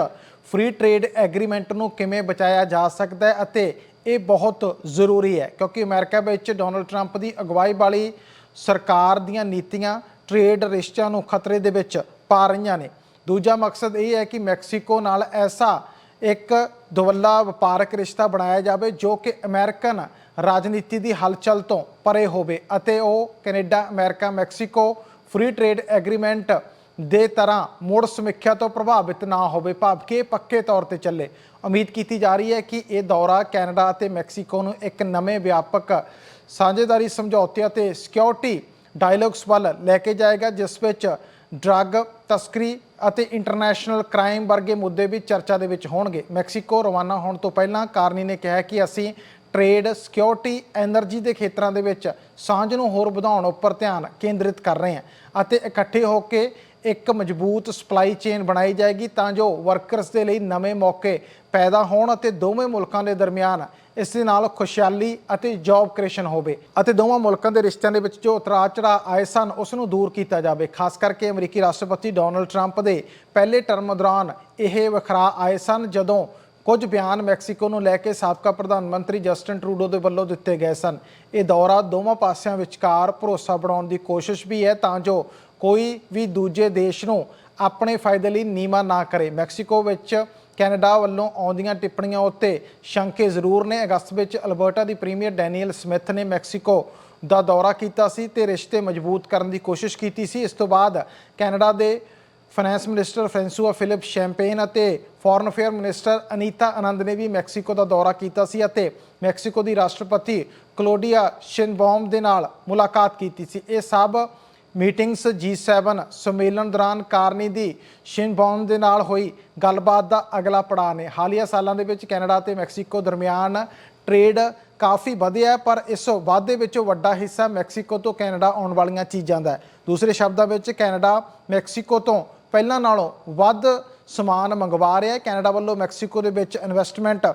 ਫ੍ਰੀ ਟ੍ਰੇਡ ਐਗਰੀਮੈਂਟ ਨੂੰ ਕਿਵੇਂ ਬਚਾਇਆ ਜਾ ਸਕਦਾ ਹੈ ਅਤੇ ਇਹ ਬਹੁਤ ਜ਼ਰੂਰੀ ਹੈ, ਕਿਉਂਕਿ ਅਮਰੀਕਾ ਵਿੱਚ ਡੋਨਲਡ ਟਰੰਪ ਦੀ ਅਗਵਾਈ ਵਾਲੀ ਸਰਕਾਰ ਦੀਆਂ ਨੀਤੀਆਂ ਟ੍ਰੇਡ ਰਿਸ਼ਤਿਆਂ ਨੂੰ ਖਤਰੇ ਦੇ ਵਿੱਚ ਪਾ ਰਹੀਆਂ ਨੇ। ਦੂਜਾ ਮਕਸਦ ਇਹ ਹੈ ਕਿ ਮੈਕਸੀਕੋ ਨਾਲ ਐਸਾ ਇੱਕ ਦੁਵੱਲਾ ਵਪਾਰਕ ਰਿਸ਼ਤਾ ਬਣਾਇਆ ਜਾਵੇ ਜੋ ਕਿ ਅਮਰੀਕਨ ਰਾਜਨੀਤੀ ਦੀ ਹਲਚਲ ਤੋਂ ਪਰੇ ਹੋਵੇ ਅਤੇ ਉਹ Canada, America, Mexico free trade agreement ਦੇ ਤਰ੍ਹਾਂ ਮੋੜ ਸਮੀਖਿਆ ਤੋਂ ਪ੍ਰਭਾਵਿਤ ਨਾ ਹੋਵੇ। ਭਾਵ ਕਿ ਪੱਕੇ ਤੌਰ ਤੇ ਚੱਲੇ। ਉਮੀਦ ਕੀਤੀ ਜਾ ਰਹੀ ਹੈ ਕਿ ਇਹ ਦੌਰਾ ਕੈਨੇਡਾ ਅਤੇ ਮੈਕਸੀਕੋ ਨੂੰ ਇੱਕ ਨਵੇਂ ਵਿਆਪਕ ਸਾਂਝੇਦਾਰੀ, ਸਮਝੌਤੇ ਅਤੇ ਸਿਕਿਉਰਿਟੀ ਡਾਇਲੌਗਸ ਵੱਲ ਲੈ ਕੇ ਜਾਏਗਾ, ਜਿਸ ਵਿੱਚ ਡਰੱਗ ਤਸਕਰੀ ਅਤੇ ਇੰਟਰਨੈਸ਼ਨਲ ਕ੍ਰਾਈਮ ਵਰਗੇ ਮੁੱਦੇ ਵੀ ਚਰਚਾ ਦੇ ਵਿੱਚ ਹੋਣਗੇ। ਮੈਕਸੀਕੋ ਰਵਾਨਾ ਹੋਣ ਤੋਂ ਪਹਿਲਾਂ ਕਾਰਨੀ ਨੇ ਕਿਹਾ ਕਿ ਅਸੀਂ ਟ੍ਰੇਡ, ਸਿਕਿਉਰਿਟੀ, ਐਨਰਜੀ ਦੇ ਖੇਤਰਾਂ ਦੇ ਵਿੱਚ ਸਾਂਝ ਨੂੰ ਹੋਰ ਵਧਾਉਣ ਉੱਪਰ ਧਿਆਨ ਕੇਂਦਰਿਤ ਕਰ ਰਹੇ ਹਾਂ ਅਤੇ ਇਕੱਠੇ ਹੋ ਕੇ ਇੱਕ ਮਜ਼ਬੂਤ ਸਪਲਾਈ ਚੇਨ ਬਣਾਈ ਜਾਏਗੀ ਤਾਂ ਜੋ ਵਰਕਰਸ ਦੇ ਲਈ ਨਵੇਂ ਮੌਕੇ ਪੈਦਾ ਹੋਣ ਅਤੇ ਦੋਵੇਂ ਮੁਲਕਾਂ ਦੇ ਦਰਮਿਆਨ ਇਸ ਦੇ ਨਾਲ ਖੁਸ਼ਹਾਲੀ ਅਤੇ ਜੌਬ ਕ੍ਰੀਏਸ਼ਨ ਹੋਵੇ ਅਤੇ ਦੋਵਾਂ ਮੁਲਕਾਂ ਦੇ ਰਿਸ਼ਤਿਆਂ ਦੇ ਵਿੱਚ ਜੋ ਉਤਰਾਅ ਚੜਾਅ ਆਏ ਸਨ, ਉਸ ਨੂੰ ਦੂਰ ਕੀਤਾ ਜਾਵੇ। ਖਾਸ ਕਰਕੇ ਅਮਰੀਕੀ ਰਾਸ਼ਟਰਪਤੀ ਡੋਨਲਡ ਟਰੰਪ ਦੇ ਪਹਿਲੇ ਟਰਮ ਦੌਰਾਨ ਇਹ ਵਖਰਾ ਆਏ ਸਨ ਜਦੋਂ ਕੁਝ ਬਿਆਨ ਮੈਕਸੀਕੋ ਨੂੰ ਲੈ ਕੇ ਸਾਬਕਾ ਪ੍ਰਧਾਨ ਮੰਤਰੀ ਜਸਟਿਨ ਟਰੂਡੋ ਦੇ ਵੱਲੋਂ ਦਿੱਤੇ ਗਏ ਸਨ। ਇਹ ਦੌਰਾ ਦੋਵਾਂ ਪਾਸਿਆਂ ਵਿਚਕਾਰ ਭਰੋਸਾ ਬਣਾਉਣ ਦੀ ਕੋਸ਼ਿਸ਼ ਵੀ ਹੈ ਤਾਂ ਜੋ ਕੋਈ ਵੀ ਦੂਜੇ ਦੇਸ਼ ਨੂੰ ਆਪਣੇ ਫਾਇਦੇ ਲਈ ਨੀਮਾ ਨਾ ਕਰੇ। ਮੈਕਸੀਕੋ ਵਿੱਚ ਕੈਨੇਡਾ ਵੱਲੋਂ ਆਉਂਦੀਆਂ ਟਿੱਪਣੀਆਂ ਉੱਤੇ ਸ਼ੰਕੇ ਜ਼ਰੂਰ ਨੇ। ਅਗਸਤ ਵਿੱਚ ਅਲਬਰਟਾ ਦੀ ਪ੍ਰੀਮੀਅਰ ਡੈਨੀਅਲ ਸਮਿਥ ਨੇ ਮੈਕਸੀਕੋ ਦਾ ਦੌਰਾ ਕੀਤਾ ਸੀ ਤੇ ਰਿਸ਼ਤੇ ਮਜ਼ਬੂਤ ਕਰਨ ਦੀ ਕੋਸ਼ਿਸ਼ ਕੀਤੀ ਸੀ। ਇਸ ਤੋਂ ਬਾਅਦ ਕੈਨੇਡਾ ਦੇ finance minister Francois Philippe Champagne ਅਤੇ foreign affair minister Anita Anand ਨੇ ਵੀ ਮੈਕਸੀਕੋ ਦਾ ਦੌਰਾ ਕੀਤਾ ਸੀ ਅਤੇ ਮੈਕਸੀਕੋ ਦੀ ਰਾਸ਼ਟਰਪਤੀ ਕਲੋਡੀਆ ਸ਼ਿਨਬੌਮ ਦੇ ਨਾਲ ਮੁਲਾਕਾਤ ਕੀਤੀ ਸੀ। ਇਹ ਸਭ ਮੀਟਿੰਗਸ G7 ਸੰਮੇਲਨ ਦੌਰਾਨ ਕਾਰਨੀ ਦੀ ਸ਼ਿਨਬੌਮ ਦੇ ਨਾਲ ਹੋਈ ਗੱਲਬਾਤ ਦਾ ਅਗਲਾ ਪੜਾਅ ਨੇ। ਹਾਲੀਆ ਸਾਲਾਂ ਦੇ ਵਿੱਚ ਕੈਨੇਡਾ ਤੇ ਮੈਕਸੀਕੋ ਦਰਮਿਆਨ ਟ੍ਰੇਡ ਕਾਫੀ ਵਧਿਆ ਪਰ ਇਸ ਵਾਧੇ ਵਿੱਚੋਂ ਵੱਡਾ ਹਿੱਸਾ ਮੈਕਸੀਕੋ ਤੋਂ ਕੈਨੇਡਾ ਆਉਣ ਵਾਲੀਆਂ ਚੀਜ਼ਾਂ ਦਾ ਹੈ। ਦੂਸਰੇ ਸ਼ਬਦਾਂ ਵਿੱਚ, ਕੈਨੇਡਾ ਮੈਕਸੀਕੋ ਤੋਂ ਪਹਿਲਾਂ ਨਾਲੋਂ ਵੱਧ ਸਮਾਨ ਮੰਗਵਾ ਰਿਹਾ ਹੈ। ਕੈਨੇਡਾ ਵੱਲੋਂ ਮੈਕਸੀਕੋ ਦੇ ਵਿੱਚ ਇਨਵੈਸਟਮੈਂਟ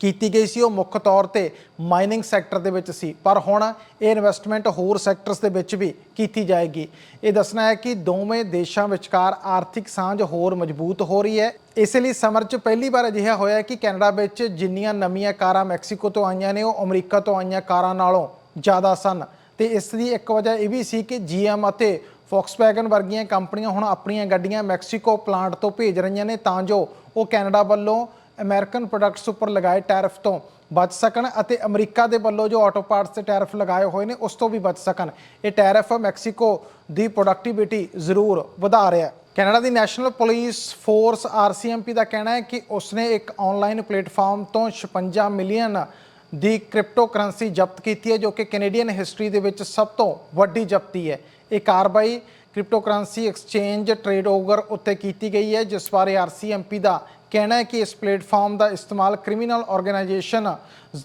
ਕੀਤੀ ਗਈ ਸੀ, ਉਹ ਮੁੱਖ ਤੌਰ ਤੇ ਮਾਈਨਿੰਗ ਸੈਕਟਰ ਦੇ ਵਿੱਚ ਸੀ। ਪਰ ਹੁਣ ਇਹ ਇਨਵੈਸਟਮੈਂਟ ਹੋਰ ਸੈਕਟਰਸ ਦੇ ਵਿੱਚ ਵੀ ਕੀਤੀ ਜਾਏਗੀ। ਇਹ ਦੱਸਣਾ ਹੈ ਕਿ ਦੋਵੇਂ ਦੇਸ਼ਾਂ ਵਿਚਕਾਰ ਆਰਥਿਕ ਸਾਂਝ ਹੋਰ ਮਜ਼ਬੂਤ ਹੋ ਰਹੀ ਹੈ। ਇਸੇ ਲਈ ਸਮਰ ਚ ਪਹਿਲੀ ਵਾਰ ਅਜਿਹਾ ਹੋਇਆ ਕਿ ਕੈਨੇਡਾ ਵਿੱਚ ਜਿੰਨੀਆਂ ਨਵੀਆਂ ਕਾਰਾਂ ਮੈਕਸੀਕੋ ਤੋਂ ਆਈਆਂ ਨੇ, ਉਹ ਅਮਰੀਕਾ ਤੋਂ ਆਈਆਂ ਕਾਰਾਂ ਨਾਲੋਂ ਜ਼ਿਆਦਾ ਸਨ। ਤੇ ਇਸ ਦੀ ਇੱਕ ਵਜ੍ਹਾ ਇਹ ਵੀ ਸੀ ਕਿ GM ਅਤੇ ਫੋਕਸਵੈਗਨ ਵਰਗੀਆਂ ਕੰਪਨੀਆਂ ਹੁਣ ਆਪਣੀਆਂ ਗੱਡੀਆਂ ਮੈਕਸੀਕੋ ਪਲਾਂਟ ਤੋਂ ਭੇਜ ਰਹੀਆਂ ਨੇ, ਤਾਂ ਜੋ ਉਹ ਕੈਨੇਡਾ ਵੱਲੋਂ ਅਮਰੀਕਨ ਪ੍ਰੋਡਕਟਸ ਉੱਪਰ ਲਗਾਏ ਟੈਰਿਫ ਤੋਂ ਬਚ ਸਕਣ ਅਤੇ ਅਮਰੀਕਾ ਦੇ ਵੱਲੋਂ ਜੋ ਆਟੋ ਪਾਰਟਸ ਤੇ ਟੈਰਿਫ ਲਗਾਏ ਹੋਏ ਨੇ, ਉਸ ਤੋਂ ਵੀ ਬਚ ਸਕਣ। ਇਹ ਟੈਰਿਫ ਮੈਕਸੀਕੋ ਦੀ ਪ੍ਰੋਡਕਟਿਵਿਟੀ ਜ਼ਰੂਰ ਵਧਾ ਰਿਹਾ ਹੈ। ਕੈਨੇਡਾ ਦੀ ਨੈਸ਼ਨਲ ਪੁਲਿਸ ਫੋਰਸ ਆਰਸੀਐਮਪੀ ਦਾ ਕਹਿਣਾ ਹੈ ਕਿ ਉਸਨੇ ਇੱਕ ਆਨਲਾਈਨ ਪਲੇਟਫਾਰਮ ਤੋਂ 56 ਮਿਲੀਅਨ ਦੀ ਕ੍ਰਿਪਟੋ ਕਰੰਸੀ ਜ਼ਬਤ ਕੀਤੀ ਹੈ, ਜੋ ਕਿ ਕੈਨੇਡੀਅਨ ਹਿਸਟਰੀ ਦੇ ਵਿੱਚ ਸਭ ਤੋਂ ਵੱਡੀ ਜ਼ਬਤੀ ਹੈ। ਇਹ ਕਾਰਵਾਈ crypto currency exchange trade over ਉੱਤੇ ਕੀਤੀ ਗਈ ਹੈ, ਜਿਸ ਬਾਰੇ ਆਰਸੀਐਮਪੀ ਦਾ ਕਹਿਣਾ ਹੈ ਕਿ ਇਸ ਪਲੇਟਫਾਰਮ ਦਾ ਇਸਤੇਮਾਲ ਕ੍ਰਿਮੀਨਲ ਆਰਗੇਨਾਈਜੇਸ਼ਨ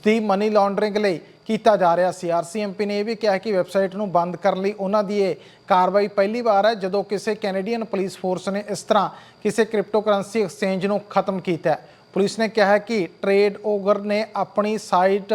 ਦੀ ਮਨੀ ਲਾਂਡਰਿੰਗ ਲਈ ਕੀਤਾ ਜਾ ਰਿਹਾ ਸੀ। ਆਰਸੀਐਮਪੀ ਨੇ ਇਹ ਵੀ ਕਿਹਾ ਕਿ ਵੈਬਸਾਈਟ ਨੂੰ ਬੰਦ ਕਰਨ ਲਈ ਉਹਨਾਂ ਦੀ ਇਹ ਕਾਰਵਾਈ ਪਹਿਲੀ ਵਾਰ ਹੈ, ਜਦੋਂ ਕਿਸੇ ਕੈਨੇਡੀਅਨ ਪੁਲਿਸ ਫੋਰਸ ਨੇ ਇਸ ਤਰ੍ਹਾਂ ਕਿਸੇ ਕ੍ਰਿਪਟੋ ਕਰੰਸੀ ਐਕਸਚੇਂਜ ਨੂੰ ਖਤਮ ਕੀਤਾ ਪੁਲਿਸ ਨੇ ਕਿਹਾ ਕਿ ਟ੍ਰੇਡ ਓਗਰ ਨੇ ਆਪਣੀ ਸਾਈਟ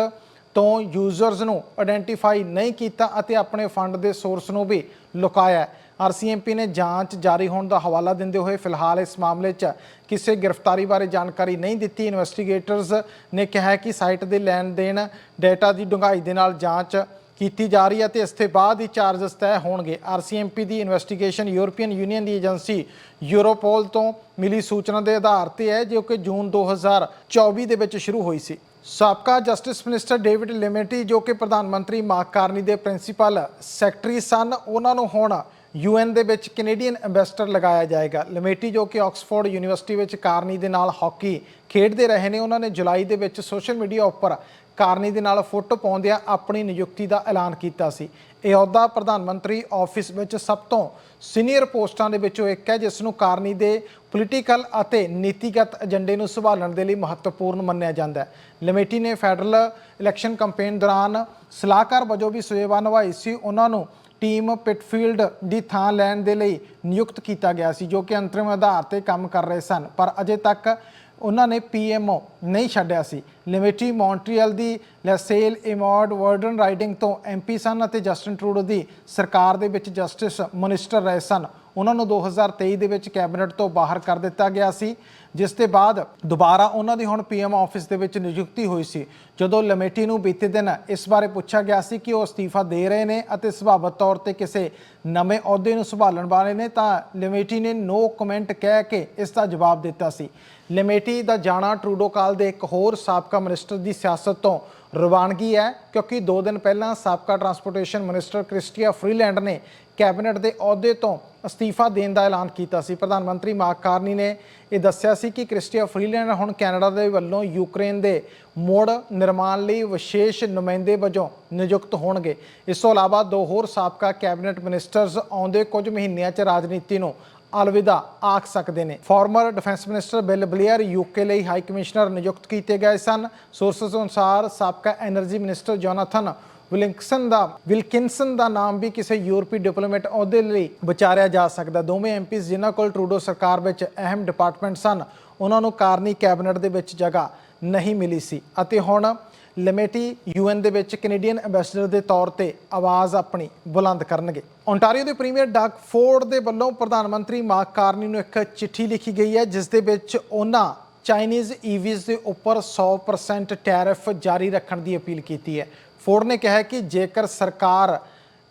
ਤੋਂ ਯੂਜ਼ਰਸ ਨੂੰ ਆਇਡੈਂਟੀਫਾਈ ਨਹੀਂ ਕੀਤਾ ਅਤੇ ਆਪਣੇ ਫੰਡ ਦੇ ਸੋਰਸ ਨੂੰ ਵੀ ਲੁਕਾਇਆ ਆਰਸੀਐਮਪੀ ਨੇ ਜਾਂਚ ਜਾਰੀ ਹੋਣ ਦਾ ਹਵਾਲਾ ਦਿੰਦੇ ਹੋਏ ਫਿਲਹਾਲ ਇਸ ਮਾਮਲੇ 'ਚ ਕਿਸੇ ਗ੍ਰਿਫਤਾਰੀ ਬਾਰੇ ਜਾਣਕਾਰੀ ਨਹੀਂ ਦਿੱਤੀ। ਇਨਵੈਸਟੀਗੇਟਰਸ ਨੇ ਕਿਹਾ ਕਿ ਸਾਈਟ ਦੇ ਲੈਣ ਦੇਣ ਡਾਟਾ ਦੀ ਡੂੰਘਾਈ ਦੇ ਨਾਲ ਜਾਂਚ ਕੀਤੀ ਜਾ ਰਹੀ ਹੈ ਤੇ ਇਸ ਤੋਂ ਬਾਅਦ ਹੀ ਚਾਰजेस ਤੈਅ ਹੋਣਗੇ। ਆਰਸੀਐਮਪੀ ਦੀ ਇਨਵੈਸਟੀਗੇਸ਼ਨ ਯੂਰਪੀਅਨ ਯੂਨੀਅਨ ਦੀ ਏਜੰਸੀ ਯੂਰੋਪੋਲ ਤੋਂ ਮਿਲੀ ਸੂਚਨਾ ਦੇ ਆਧਾਰ ਤੇ ਹੈ, ਜੋ ਕਿ ਜੂਨ 2024 ਦੇ ਵਿੱਚ ਸ਼ੁਰੂ ਹੋਈ ਸੀ। ਸਾਬਕਾ ਜਸਟਿਸ ਮਿਨਿਸਟਰ ਡੇਵਿਡ ਲਿਮਿਟੀ, ਜੋ ਕਿ ਪ੍ਰਧਾਨ ਮੰਤਰੀ ਮਾਰਕ ਕਾਰਨੀ ਦੇ ਪ੍ਰਿੰਸੀਪਲ ਸੈਕਟਰੀ ਸਨ, ਉਹਨਾਂ ਨੂੰ ਹੁਣ ਯੂਐਨ ਦੇ ਵਿੱਚ ਕੈਨੇਡੀਅਨ ਐਮਬੈਸਡਰ ਲਗਾਇਆ ਜਾਏਗਾ। ਲਮੇਟੀ ਜੋ ਕਿ ਆਕਸਫੋਰਡ ਯੂਨੀਵਰਸਿਟੀ ਵਿੱਚ ਕਾਰਨੀ ਦੇ ਨਾਲ ਹਾਕੀ ਖੇਡਦੇ ਰਹੇ ਨੇ, ਉਹਨਾਂ ਨੇ ਜੁਲਾਈ ਦੇ ਵਿੱਚ ਸੋਸ਼ਲ ਮੀਡੀਆ ਉੱਪਰ ਕਾਰਨੀ ਦੇ ਨਾਲ ਫੋਟੋ ਪਾਉਂਦਿਆਂ ਆਪਣੀ ਨਿਯੁਕਤੀ ਦਾ ਐਲਾਨ ਕੀਤਾ ਸੀ। ਇਹ ਅਹੁਦਾ ਪ੍ਰਧਾਨ ਮੰਤਰੀ ਆਫਿਸ ਵਿੱਚ ਸਭ ਤੋਂ ਸੀਨੀਅਰ ਪੋਸਟਾਂ ਦੇ ਵਿੱਚੋਂ ਇੱਕ ਹੈ, ਜਿਸ ਨੂੰ ਕਾਰਨੀ ਦੇ ਪੋਲੀਟੀਕਲ ਅਤੇ ਨੀਤੀਗਤ ਏਜੰਡੇ ਨੂੰ ਸੰਭਾਲਣ ਦੇ ਲਈ ਮਹੱਤਵਪੂਰਨ ਮੰਨਿਆ ਜਾਂਦਾ ਹੈ। ਲਿਮੇਟੀ ਨੇ ਫੈਡਰਲ ਇਲੈਕਸ਼ਨ ਕੈਂਪੇਨ ਦੌਰਾਨ ਸਲਾਹਕਾਰ ਵਜੋਂ ਵੀ ਸੇਵਾ ਨਿਭਾਈ ਸੀ। ਉਹਨਾਂ ਨੂੰ ਟੀਮ ਪਿਟਫੀਲਡ ਦੀ ਥਾਂ ਲੈਣ ਦੇ ਲਈ ਨਿਯੁਕਤ ਕੀਤਾ ਗਿਆ ਸੀ, ਜੋ ਕਿ ਅੰਤਰਿਮ ਆਧਾਰ ਤੇ ਕੰਮ ਕਰ ਰਹੇ ਸਨ। ਪਰ ਅਜੇ ਤੱਕ ਉਹਨਾਂ ਨੇ ਪੀਐਮਓ ਨਹੀਂ ਛੱਡਿਆ ਸੀ। ਲਿਮਿਟੀ ਮੌਂਟਰੀਅਲ ਦੀ ਲੈਸੇਲ ਇਮੋਰਡ ਵਰਡਨ ਰਾਈਡਿੰਗ ਤੋਂ ਐਮਪੀ ਸਨ ਅਤੇ ਜਸਟਿਨ ਟਰੂਡੋ ਦੀ ਸਰਕਾਰ ਦੇ ਵਿੱਚ ਜਸਟਿਸ ਮਿਨਿਸਟਰ ਰਹੇ ਸਨ। ਉਹਨਾਂ ਨੂੰ 2023 ਦੇ ਵਿੱਚ ਕੈਬਨਿਟ ਤੋਂ ਬਾਹਰ ਕਰ ਦਿੱਤਾ ਗਿਆ ਸੀ, ਜਿਸ ਦੇ ਬਾਅਦ ਦੁਬਾਰਾ ਉਹਨਾਂ ਦੀ ਹੁਣ ਪੀਐਮ ਆਫਿਸ ਦੇ ਵਿੱਚ ਨਿਯੁਕਤੀ ਹੋਈ ਸੀ। ਜਦੋਂ ਲਮੇਟੀ ਨੂੰ ਬੀਤੇ ਦਿਨ ਇਸ ਬਾਰੇ ਪੁੱਛਿਆ ਗਿਆ ਸੀ ਕਿ ਉਹ ਅਸਤੀਫਾ ਦੇ ਰਹੇ ਨੇ ਅਤੇ ਸੁਭਾਵਤ ਤੌਰ ਤੇ ਕਿਸੇ ਨਵੇਂ ਅਹੁਦੇ ਨੂੰ ਸੰਭਾਲਣ ਵਾਲੇ ਨੇ, ਤਾਂ ਲਮੇਟੀ ਨੇ ਨੋ ਕਮੈਂਟ ਕਹਿ ਕੇ ਇਸ ਦਾ ਜਵਾਬ ਦਿੱਤਾ ਸੀ। ਲਮੇਟੀ ਦਾ ਜਾਣਾ ਟਰੂਡੋ ਕਾਲ ਦੇ ਇੱਕ ਹੋਰ ਸਾਬਕਾ ਮਿਨਿਸਟਰ ਦੀ ਸਿਆਸਤ ਤੋਂ ਰਵਾਨਗੀ ਹੈ, ਕਿਉਂਕਿ 2 ਦਿਨ ਪਹਿਲਾਂ ਸਾਬਕਾ ਟਰਾਂਸਪੋਰਟੇਸ਼ਨ ਮਿਨਿਸਟਰ ਕ੍ਰਿਸਟੀਆ ਫਰੀਲੈਂਡ ਨੇ ਕੈਬਨਿਟ ਦੇ ਅਹੁਦੇ ਤੋਂ ਅਸਤੀਫਾ ਦੇਣ ਦਾ ਐਲਾਨ ਕੀਤਾ ਸੀ। ਪ੍ਰਧਾਨ ਮੰਤਰੀ ਮਾਰਕ ਕਾਰਨੀ ਨੇ ਇਹ ਦੱਸਿਆ ਸੀ ਕਿ ਕ੍ਰਿਸਟੀਆ ਫਰੀਲੈਂਡ ਹੁਣ ਕੈਨੇਡਾ ਦੇ ਵੱਲੋਂ ਯੂਕਰੇਨ ਦੇ ਮੋੜ ਨਿਰਮਾਣ ਲਈ ਵਿਸ਼ੇਸ਼ ਨੁਮਾਇੰਦੇ ਵਜੋਂ ਨਿਯੁਕਤ ਹੋਣਗੇ। ਇਸ ਤੋਂ ਇਲਾਵਾ ਦੋ ਹੋਰ ਸਾਬਕਾ ਕੈਬਨਿਟ ਮਿਨਿਸਟਰਸ ਆਉਂਦੇ ਕੁਝ ਮਹੀਨਿਆਂ 'ਚ ਰਾਜਨੀਤੀ ਨੂੰ ਅਲਵਿਦਾ ਆਖ ਸਕਦੇ ਨੇ। Former defence minister Bill Blair UK ਲਈ ਹਾਈ ਕਮਿਸ਼ਨਰ ਨਿਯੁਕਤ ਕੀਤੇ ਗਏ ਸਨ। ਸੋਰਸਸ ਅਨੁਸਾਰ ਸਾਬਕਾ ਐਨਰਜੀ ਮਿਨਿਸਟਰ ਜੋਨਾਥਨ ਵਿਲਿੰਕਸਨ ਦਾ ਵਿਲਕਿਨਸਨ ਦਾ ਨਾਮ ਵੀ ਕਿਸੇ ਯੂਰਪੀ ਡਿਪਲੋਮੈਟ ਅਹੁਦੇ ਲਈ ਵਿਚਾਰਿਆ ਜਾ ਸਕਦਾ। ਦੋਵੇਂ ਐਮਪੀਸ ਜਿਨ੍ਹਾਂ ਕੋਲ ਟਰੂਡੋ ਸਰਕਾਰ ਵਿੱਚ ਅਹਿਮ ਡਿਪਾਰਟਮੈਂਟ ਸਨ ਉਹਨਾਂ ਨੂੰ ਕਾਰਨੀ ਕੈਬਨਿਟ ਦੇ ਵਿੱਚ ਜਗ੍ਹਾ ਨਹੀਂ ਮਿਲੀ ਸੀ। ਅਤੇ ਹੁਣ ਲਿਮੇਟੀ ਯੂਐਨ ਦੇ ਵਿੱਚ ਕੈਨੇਡੀਅਨ ਐਮਬੈਸਡਰ ਦੇ ਤੌਰ ਤੇ ਆਵਾਜ਼ ਆਪਣੀ ਬੁਲੰਦ ਕਰਨਗੇ। ਓਨਟਾਰੀਓ ਦੇ ਪ੍ਰੀਮੀਅਰ ਡਾਕ ਫੋਰਡ ਦੇ ਵੱਲੋਂ ਪ੍ਰਧਾਨ ਮੰਤਰੀ ਮਾਰਕ ਕਾਰਨੀ ਨੂੰ ਇੱਕ ਚਿੱਠੀ ਲਿਖੀ ਗਈ ਹੈ, ਜਿਸ ਦੇ ਵਿੱਚ ਉਹਨਾਂ ਚਾਈਨੀਜ਼ ਈਵੀਜ਼ ਦੇ ਉੱਪਰ 100% ਟੈਰਿਫ ਜਾਰੀ ਰੱਖਣ ਦੀ ਅਪੀਲ ਕੀਤੀ ਹੈ। ਫੋਰਡ ਨੇ ਕਿਹਾ ਕਿ ਜੇਕਰ ਸਰਕਾਰ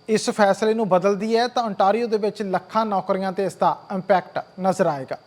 ਇਸ ਫੈਸਲੇ ਨੂੰ ਬਦਲਦੀ ਹੈ, ਤਾਂ ਓਨਟਾਰੀਓ ਦੇ ਵਿੱਚ ਲੱਖਾਂ ਨੌਕਰੀਆਂ ਤੇ ਇਸ ਦਾ ਇੰਪੈਕਟ ਨਜ਼ਰ ਆਏਗਾ।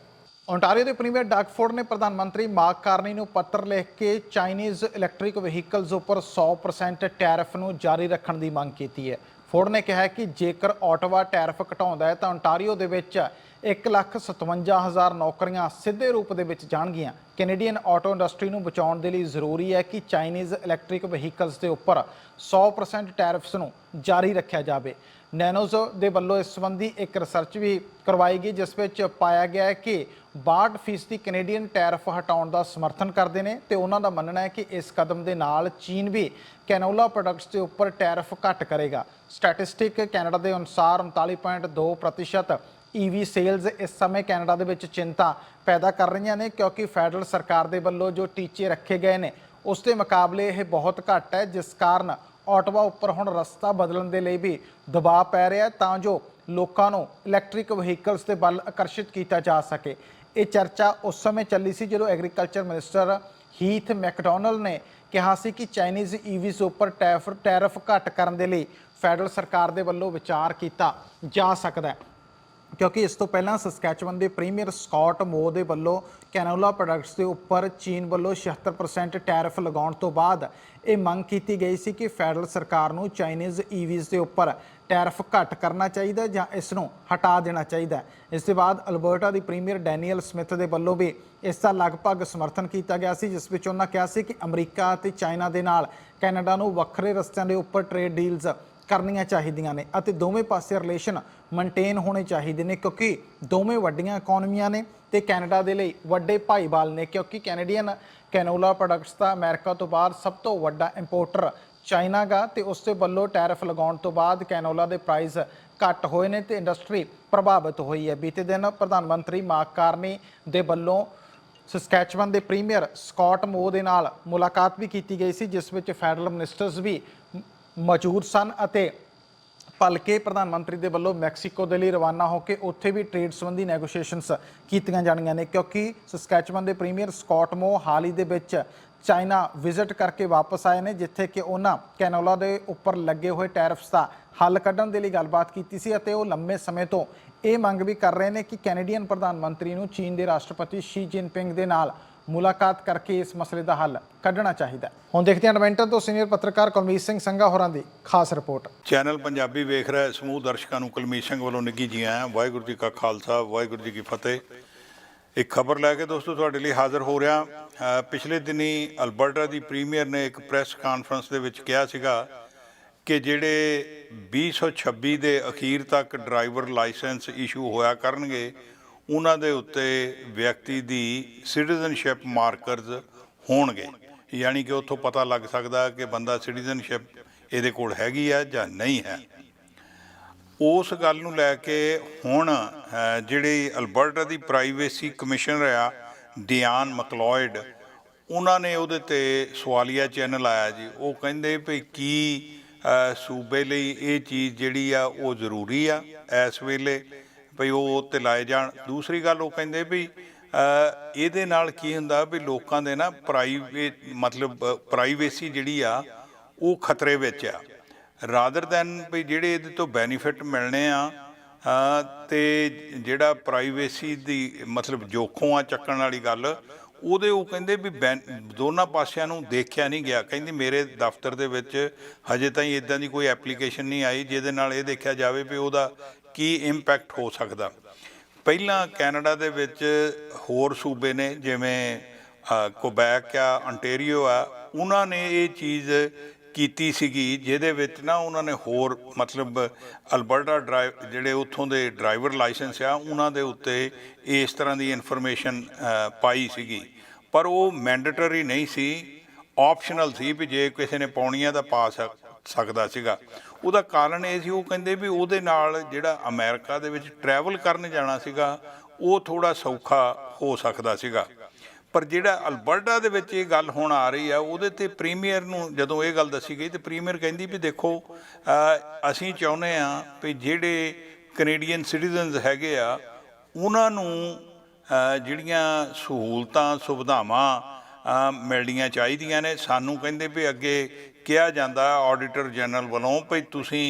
ਓਨਟਾਰੀਓ ਦੇ ਪ੍ਰੀਮੀਅਰ ਡਾਕ ਡਾਕਫੋਰਡ ਨੇ ਪ੍ਰਧਾਨ ਮੰਤਰੀ ਮਾਰਕ ਕਾਰਨੀ ਨੂੰ ਪੱਤਰ ਲਿਖ ਕੇ ਚਾਈਨੀਜ਼ ਇਲੈਕਟ੍ਰਿਕ ਵਹੀਕਲਜ਼ ਉੱਪਰ 100% ਟੈਰਿਫ ਨੂੰ ਜਾਰੀ ਰੱਖਣ ਦੀ ਮੰਗ ਕੀਤੀ ਹੈ। ਫੋਰਡ ਨੇ ਕਿਹਾ ਕਿ ਜੇਕਰ ਆਟੋਵਾ ਟੈਰਿਫ ਘਟਾਉਂਦਾ ਹੈ, ਤਾਂ ਓਨਟਾਰੀਓ ਦੇ ਵਿੱਚ 157000 ਨੌਕਰੀਆਂ ਸਿੱਧੇ ਰੂਪ ਦੇ ਵਿੱਚ ਜਾਣਗੀਆਂ। ਕੈਨੇਡੀਅਨ ਆਟੋ ਇੰਡਸਟਰੀ ਨੂੰ ਬਚਾਉਣ ਦੇ ਲਈ ਜ਼ਰੂਰੀ ਹੈ ਕਿ ਚਾਈਨੀਜ਼ ਇਲੈਕਟ੍ਰਿਕ ਵਹੀਕਲਸ ਦੇ ਉੱਪਰ 100% ਟੈਰਿਫਸ ਨੂੰ ਜਾਰੀ ਰੱਖਿਆ ਜਾਵੇ। ਨੈਨੋਜ਼ ਦੇ ਵੱਲੋਂ ਇਸ ਸੰਬੰਧੀ ਇੱਕ ਰਿਸਰਚ ਵੀ ਕਰਵਾਈ ਗਈ, ਜਿਸ ਵਿੱਚ ਪਾਇਆ ਗਿਆ ਹੈ ਕਿ 62% ਕੈਨੇਡੀਅਨ ਟੈਰਿਫ ਹਟਾਉਣ ਦਾ ਸਮਰਥਨ ਕਰਦੇ ਨੇ ਤੇ ਉਹਨਾਂ ਦਾ ਮੰਨਣਾ ਹੈ ਕਿ ਇਸ ਕਦਮ ਦੇ ਨਾਲ ਚੀਨ ਵੀ ਕੈਨੋਲਾ ਪ੍ਰੋਡਕਟਸ ਦੇ ਉੱਪਰ ਟੈਰਿਫ ਘੱਟ ਕਰੇਗਾ। ਸਟੈਟਿਸਟਿਕ ਕੈਨੇਡਾ ਦੇ ਅਨੁਸਾਰ 39.2% ਈਵੀ ਸੇਲਸ ਇਸ ਸਮੇਂ ਕੈਨੇਡਾ ਦੇ ਵਿੱਚ ਚਿੰਤਾ ਪੈਦਾ ਕਰ ਰਹੀਆਂ ਨੇ ਕਿਉਂਕਿ ਫੈਡਰਲ ਸਰਕਾਰ ਦੇ ਵੱਲੋਂ ਜੋ ਟੀਚੇ ਰੱਖੇ ਗਏ ਨੇ, ਉਸ ਦੇ ਮੁਕਾਬਲੇ ਇਹ ਬਹੁਤ ਘੱਟ ਹੈ, ਜਿਸ ਕਾਰਨ ਆਟੋਵਾ ਉੱਪਰ ਹੁਣ ਰਸਤਾ ਬਦਲਣ ਦੇ ਲਈ ਵੀ ਦਬਾਅ ਪੈ ਰਿਹਾ ਤਾਂ ਜੋ ਲੋਕਾਂ ਨੂੰ ਇਲੈਕਟ੍ਰਿਕ ਵਹੀਕਲਸ ਦੇ ਵੱਲ ਆਕਰਸ਼ਿਤ ਕੀਤਾ ਜਾ ਸਕੇ। ਇਹ ਚਰਚਾ ਉਸ ਸਮੇਂ ਚੱਲੀ ਸੀ ਜਦੋਂ ਐਗਰੀਕਲਚਰ ਮਿਨਿਸਟਰ ਹੀਥ ਮੈਕਡੋਨਲ ਨੇ ਕਿਹਾ ਸੀ ਕਿ ਚਾਈਨੀਜ਼ ਈਵੀਜ਼ ਉੱਪਰ ਟੈਫ, ਟੈਰਿਫ ਘੱਟ ਕਰਨ ਦੇ ਲਈ ਫੈਡਰਲ ਸਰਕਾਰ ਦੇ ਵੱਲੋਂ ਵਿਚਾਰ ਕੀਤਾ ਜਾ ਸਕਦਾ ਹੈ। ਕਿਉਂਕਿ ਇਸ ਤੋਂ ਪਹਿਲਾਂ ਸਸਕੈਚੁਅਨ ਦੇ ਪ੍ਰੀਮੀਅਰ ਸਕਾਟ ਮੋ ਦੇ ਵੱਲੋਂ ਕੈਨੋਲਾ ਪ੍ਰੋਡਕਟਸ ਦੇ ਉੱਪਰ ਚੀਨ ਵੱਲੋਂ 76% ਟੈਰਿਫ ਲਗਾਉਣ ਤੋਂ ਬਾਅਦ ਇਹ ਮੰਗ ਕੀਤੀ ਗਈ ਸੀ ਕਿ ਫੈਡਰਲ ਸਰਕਾਰ ਨੂੰ ਚਾਈਨੀਜ਼ e ਈਵੀਜ਼ ਦੇ ਉੱਪਰ ਟੈਰਿਫ ਘੱਟ ਕਰਨਾ ਚਾਹੀਦਾ ਜਾਂ ਇਸ ਨੂੰ ਹਟਾ ਦੇਣਾ ਚਾਹੀਦਾ ਇਸ ਦੇ ਬਾਅਦ ਅਲਬਰਟਾ ਦੀ ਪ੍ਰੀਮੀਅਰ ਡੈਨੀਅਲ ਸਮਿਥ ਦੇ ਵੱਲੋਂ ਵੀ ਇਸ ਦਾ ਲਗਭਗ ਸਮਰਥਨ ਕੀਤਾ ਗਿਆ ਸੀ, ਜਿਸ ਵਿੱਚ ਉਹਨਾਂ ਕਿਹਾ ਸੀ ਕਿ ਅਮਰੀਕਾ ਅਤੇ ਚਾਈਨਾ ਦੇ ਨਾਲ ਕੈਨੇਡਾ ਨੂੰ ਵੱਖਰੇ ਰਸਤਿਆਂ ਦੇ ਉੱਪਰ ਟ੍ਰੇਡ ਡੀਲਸ ਕਰਨੀਆਂ ਚਾਹੀਦੀਆਂ ਨੇ ਅਤੇ ਦੋਵੇਂ ਪਾਸੇ ਰਿਲੇਸ਼ਨ ਮੇਨਟੇਨ ਹੋਣੇ ਚਾਹੀਦੇ ਨੇ ਕਿਉਂਕਿ ਦੋਵੇਂ ਵੱਡੀਆਂ ਇਕਨੋਮੀਆਂ ਨੇ ਤੇ ਕੈਨੇਡਾ ਦੇ ਲਈ ਵੱਡੇ ਭਾਈਵਾਲ ਨੇ ਕਿਉਂਕਿ ਕੈਨੇਡੀਅਨ ਕੈਨੋਲਾ ਪ੍ਰੋਡਕਟਸ ਦਾ ਅਮਰੀਕਾ ਤੋਂ ਬਾਅਦ ਸਭ ਤੋਂ ਵੱਡਾ ਇੰਪੋਰਟਰ ਚਾਈਨਾ ਗਾ ਤੇ ਉਸ ਦੇ ਵੱਲੋਂ ਟੈਰਿਫ ਲਗਾਉਣ ਤੋਂ ਬਾਅਦ ਕੈਨੋਲਾ ਦੇ ਪ੍ਰਾਈਸ ਘੱਟ ਹੋਏ ਨੇ ਤੇ ਇੰਡਸਟਰੀ ਪ੍ਰਭਾਵਿਤ ਹੋਈ ਹੈ। ਬੀਤੇ ਦਿਨ ਪ੍ਰਧਾਨ ਮੰਤਰੀ ਮਾਰਕ ਕਾਰਨੀ ਦੇ ਵੱਲੋਂ ਸਸਕੈਚਵਨ ਦੇ ਪ੍ਰੀਮੀਅਰ ਸਕਾਟ ਮੋ ਦੇ ਨਾਲ ਮੁਲਾਕਾਤ ਵੀ ਕੀਤੀ ਗਈ ਸੀ, ਜਿਸ ਵਿੱਚ ਫੈਡਰਲ ਮਿਨਿਸਟਰਸ ਵੀ ਮੌਜੂਦ ਸਨ ਅਤੇ ਭਲਕੇ ਪ੍ਰਧਾਨ ਮੰਤਰੀ ਦੇ ਵੱਲੋਂ ਮੈਕਸੀਕੋ ਦੇ ਲਈ ਰਵਾਨਾ ਹੋ ਕੇ ਉੱਥੇ ਵੀ ਟ੍ਰੇਡ ਸੰਬੰਧੀ ਨੈਗੋਸ਼ੀਏਸ਼ਨਸ ਕੀਤੀਆਂ ਜਾਣੀਆਂ ਨੇ, ਕਿਉਂਕਿ ਸਸਕੈਚਵਨ ਦੇ ਪ੍ਰੀਮੀਅਰ ਸਕਾਟ ਮੋ ਹਾਲ ਹੀ ਦੇ ਵਿੱਚ ਚਾਈਨਾ ਵਿਜ਼ਿਟ ਕਰਕੇ ਵਾਪਸ ਆਏ ਨੇ, ਜਿੱਥੇ ਕਿ ਉਹਨਾਂ ਕੈਨੋਲਾ ਦੇ ਉੱਪਰ ਲੱਗੇ ਹੋਏ ਟੈਰਿਫਸ ਦਾ ਹੱਲ ਕੱਢਣ ਦੇ ਲਈ ਗੱਲਬਾਤ ਕੀਤੀ ਸੀ ਅਤੇ ਉਹ ਲੰਮੇ ਸਮੇਂ ਤੋਂ ਇਹ ਮੰਗ ਵੀ ਕਰ ਰਹੇ ਨੇ ਕਿ ਕੈਨੇਡੀਅਨ ਪ੍ਰਧਾਨ ਮੰਤਰੀ ਨੂੰ ਚੀਨ ਦੇ ਰਾਸ਼ਟਰਪਤੀ ਸ਼ੀ ਜਿਨਪਿੰਗ ਦੇ ਨਾਲ ਮੁਲਾਕਾਤ ਕਰਕੇ ਇਸ ਮਸਲੇ ਦਾ ਹੱਲ ਕੱਢਣਾ ਚਾਹੀਦਾ ਹੁਣ ਦੇਖਦੇ ਹਾਂ ਐਡਵੈਂਟਰ ਤੋਂ ਸੀਨੀਅਰ ਪੱਤਰਕਾਰ ਕੁਲਮੀਤ ਸਿੰਘ ਸੰਘਾ ਹੋਰਾਂ ਦੀ ਖਾਸ ਰਿਪੋਰਟ। ਚੈਨਲ ਪੰਜਾਬੀ ਵੇਖ ਰਿਹਾ ਸਮੂਹ ਦਰਸ਼ਕਾਂ ਨੂੰ ਕੁਲਮੀਤ ਸਿੰਘ ਵੱਲੋਂ ਨਿੱਘੀ ਜੀ ਆਇਆਂ, ਵਾਹਿਗੁਰੂ ਜੀ ਕਾ ਖਾਲਸਾ, ਵਾਹਿਗੁਰੂ ਜੀ ਕੀ ਫਤਿਹ। ਇੱਕ ਖਬਰ ਲੈ ਕੇ ਦੋਸਤੋ ਤੁਹਾਡੇ ਲਈ ਹਾਜ਼ਰ ਹੋ ਰਿਹਾ। ਪਿਛਲੇ ਦਿਨੀ ਅਲਬਰਟਾ ਦੀ ਪ੍ਰੀਮੀਅਰ ਨੇ ਇੱਕ ਪ੍ਰੈਸ ਕਾਨਫਰੰਸ ਦੇ ਵਿੱਚ ਕਿਹਾ ਸੀਗਾ ਕਿ ਜਿਹੜੇ 2026 ਦੇ ਅਖੀਰ ਤੱਕ ਡਰਾਈਵਰ ਲਾਇਸੈਂਸ ਇਸ਼ੂ ਹੋਇਆ ਕਰਨਗੇ ਉਹਨਾਂ ਦੇ ਉੱਤੇ ਵਿਅਕਤੀ ਦੀ ਸਿਟੀਜ਼ਨਸ਼ਿਪ ਮਾਰਕਰਜ਼ ਹੋਣਗੇ। ਯਾਨੀ ਕਿ ਉੱਥੋਂ ਪਤਾ ਲੱਗ ਸਕਦਾ ਕਿ ਬੰਦਾ ਸਿਟੀਜ਼ਨਸ਼ਿਪ ਇਹਦੇ ਕੋਲ ਹੈਗੀ ਆ ਜਾਂ ਨਹੀਂ ਹੈ। ਉਸ ਗੱਲ ਨੂੰ ਲੈ ਕੇ ਹੁਣ ਜਿਹੜੀ ਅਲਬਰਟਾ ਦੀ ਪ੍ਰਾਈਵੇਸੀ ਕਮਿਸ਼ਨਰ ਆ, ਡਿਆਨ ਮਕਲੋਇਡ, ਉਹਨਾਂ ਨੇ ਉਹਦੇ ਤੇ ਸਵਾਲੀਆ ਚੈਨਲ ਆਇਆ ਜੀ। ਉਹ ਕਹਿੰਦੇ ਵੀ ਕੀ ਸੂਬੇ ਲਈ ਇਹ ਚੀਜ਼ ਜਿਹੜੀ ਆ ਉਹ ਜ਼ਰੂਰੀ ਆ ਇਸ ਵੇਲੇ। ਭਈ ਉਹ ਉੱਤੇ ਲਾਏ ਜਾਣ। ਦੂਸਰੀ ਗੱਲ ਉਹ ਕਹਿੰਦੇ ਵੀ ਇਹਦੇ ਨਾਲ ਕੀ ਹੁੰਦਾ ਵੀ ਲੋਕਾਂ ਦੇ ਨਾ ਪ੍ਰਾਈਵੇਟ ਮਤਲਬ ਪ੍ਰਾਈਵੇਸੀ ਜਿਹੜੀ ਆ ਉਹ ਖਤਰੇ ਵਿੱਚ ਆ। ਰਾਦਰ ਦੈਨ ਵੀ ਜਿਹੜੇ ਇਹਦੇ ਤੋਂ ਬੈਨੀਫਿਟ ਮਿਲਣੇ ਆ ਅ, ਤੇ ਜਿਹੜਾ ਪ੍ਰਾਈਵੇਸੀ ਦੀ ਮਤਲਬ ਜੋਖੋਂ ਆ ਚੱਕਣ ਵਾਲੀ ਗੱਲ ਉਹਦੇ ਉਹ ਕਹਿੰਦੇ ਵੀ ਬੈਨ- ਦੋਨਾਂ ਪਾਸਿਆਂ ਨੂੰ ਦੇਖਿਆ ਨਹੀਂ ਗਿਆ। ਕਹਿੰਦੀ ਮੇਰੇ ਦਫ਼ਤਰ ਦੇ ਵਿੱਚ ਹਜੇ ਤਾਈਂ ਇਦਾਂ ਦੀ ਕੋਈ ਐਪਲੀਕੇਸ਼ਨ ਨਹੀਂ ਆਈ ਜਿਹਦੇ ਨਾਲ ਇਹ ਦੇਖਿਆ ਜਾਵੇ ਵੀ ਉਹਦਾ ਕੀ ਇੰਪੈਕਟ ਹੋ ਸਕਦਾ? ਪਹਿਲਾਂ ਕੈਨੇਡਾ ਦੇ ਵਿੱਚ ਹੋਰ ਸੂਬੇ ਨੇ, ਜਿਵੇਂ ਕੋਬੈਕ ਆ ਅੰਟੇਰੀਓ ਆ, ਉਹਨਾਂ ਨੇ ਇਹ ਚੀਜ਼ ਕੀਤੀ ਸੀਗੀ, ਜਿਹਦੇ ਵਿੱਚ ਨਾ ਉਹਨਾਂ ਨੇ ਹੋਰ, ਮਤਲਬ ਅਲਬਰਟਾ ਡਰਾਈਵ ਜਿਹੜੇ ਉੱਥੋਂ ਦੇ ਡਰਾਈਵਰ ਲਾਇਸੈਂਸ ਆ, ਉਹਨਾਂ ਦੇ ਉੱਤੇ ਇਸ ਤਰ੍ਹਾਂ ਦੀ ਇਨਫੋਰਮੇਸ਼ਨ ਪਾਈ ਸੀਗੀ। ਪਰ ਉਹ ਮੈਂਡੇਟਰੀ ਨਹੀਂ ਸੀ, ਆਪਸ਼ਨਲ ਸੀ ਵੀ ਜੇ ਕਿਸੇ ਨੇ ਪਾਉਣੀ ਆ ਤਾਂ ਪਾ ਸਕਦਾ ਸੀਗਾ। ਉਹਦਾ ਕਾਰਨ ਇਹ ਸੀ, ਉਹ ਕਹਿੰਦੇ ਵੀ ਉਹਦੇ ਨਾਲ ਜਿਹੜਾ ਅਮਰੀਕਾ ਦੇ ਵਿੱਚ ਟਰੈਵਲ ਕਰਨ ਜਾਣਾ ਸੀਗਾ, ਉਹ ਥੋੜਾ ਸੌਖਾ ਹੋ ਸਕਦਾ ਸੀਗਾ। ਪਰ ਜਿਹੜਾ ਅਲਬਰਟਾ ਦੇ ਵਿੱਚ ਇਹ ਗੱਲ ਹੁਣ ਆ ਰਹੀ ਆ, ਉਹਦੇ ਤੇ ਪ੍ਰੀਮੀਅਰ ਨੂੰ ਜਦੋਂ ਇਹ ਗੱਲ ਦੱਸੀ ਗਈ, ਤੇ ਪ੍ਰੀਮੀਅਰ ਕਹਿੰਦੀ ਵੀ ਦੇਖੋ ਅਸੀਂ ਚਾਹੁੰਦੇ ਆ ਵੀ ਜਿਹੜੇ ਕੈਨੇਡੀਅਨ ਸਿਟੀਜ਼ਨਸ ਹੈਗੇ ਆ, ਉਹਨਾਂ ਨੂੰ ਜਿਹੜੀਆਂ ਸਹੂਲਤਾਂ, ਸੁਵਿਧਾਵਾਂ ਮਿਲਣੀਆਂ ਚਾਹੀਦੀਆਂ ਨੇ। ਸਾਨੂੰ ਕਹਿੰਦੇ ਵੀ ਅੱਗੇ ਕਿਹਾ ਜਾਂਦਾ ਆਡੀਟਰ ਜਨਰਲ ਵੱਲੋਂ ਵੀ ਤੁਸੀਂ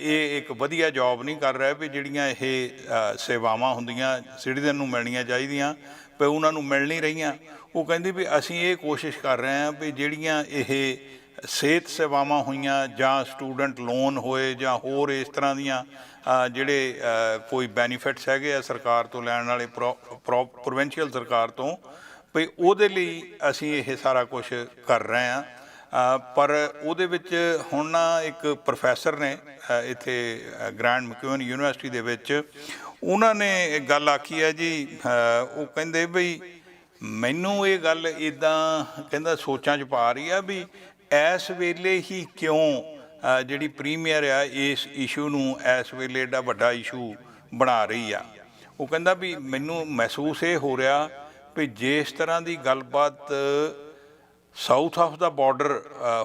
ਇਹ ਇੱਕ ਵਧੀਆ ਜੌਬ ਨਹੀਂ ਕਰ ਰਿਹਾ ਵੀ ਜਿਹੜੀਆਂ ਇਹ ਸੇਵਾਵਾਂ ਹੁੰਦੀਆਂ ਸਿਟੀਜ਼ਨ ਨੂੰ ਮਿਲਣੀਆਂ ਚਾਹੀਦੀਆਂ ਵੀ ਉਹਨਾਂ ਨੂੰ ਮਿਲ ਨਹੀਂ ਰਹੀਆਂ। ਉਹ ਕਹਿੰਦੀ ਵੀ ਅਸੀਂ ਇਹ ਕੋਸ਼ਿਸ਼ ਕਰ ਰਹੇ ਹਾਂ ਵੀ ਜਿਹੜੀਆਂ ਇਹ ਸਿਹਤ ਸੇਵਾਵਾਂ ਹੋਈਆਂ ਜਾਂ ਸਟੂਡੈਂਟ ਲੋਨ ਹੋਏ ਜਾਂ ਹੋਰ ਇਸ ਤਰ੍ਹਾਂ ਦੀਆਂ ਜਿਹੜੇ ਕੋਈ ਬੈਨੀਫਿਟਸ ਹੈਗੇ ਆ ਸਰਕਾਰ ਤੋਂ ਲੈਣ ਵਾਲੇ ਪ੍ਰੋਵਿੰਸ਼ੀਅਲ ਸਰਕਾਰ ਤੋਂ ਵੀ ਉਹਦੇ ਲਈ ਅਸੀਂ ਇਹ ਸਾਰਾ ਕੁਝ ਕਰ ਰਹੇ ਹਾਂ। ਪਰ ਉਹਦੇ ਵਿੱਚ ਹੁਣ ਨਾ ਇੱਕ ਪ੍ਰੋਫੈਸਰ ਨੇ ਇੱਥੇ ਗ੍ਰੈਂਡ ਮਕਿਊਨ ਯੂਨੀਵਰਸਿਟੀ ਦੇ ਵਿੱਚ, ਉਹਨਾਂ ਨੇ ਇੱਕ ਗੱਲ ਆਖੀ ਹੈ ਜੀ ਉਹ ਕਹਿੰਦੇ ਬਈ ਮੈਨੂੰ ਇਹ ਗੱਲ ਇਦਾਂ ਕਹਿੰਦਾ ਸੋਚਾਂ 'ਚ ਪਾ ਰਹੀ ਆ ਵੀ ਇਸ ਵੇਲੇ ਹੀ ਕਿਉਂ ਜਿਹੜੀ ਪ੍ਰੀਮੀਅਰ ਆ, ਇਸ ਇਸ਼ੂ ਨੂੰ ਇਸ ਵੇਲੇ ਏਡਾ ਵੱਡਾ ਇਸ਼ੂ ਬਣਾ ਰਹੀ ਆ। ਉਹ ਕਹਿੰਦਾ ਵੀ ਮੈਨੂੰ ਮਹਿਸੂਸ ਇਹ ਹੋ ਰਿਹਾ ਵੀ ਜਿਸ ਤਰ੍ਹਾਂ ਦੀ ਗੱਲਬਾਤ ਸਾਊਥ ਆਫ ਦਾ ਬਾਰਡਰ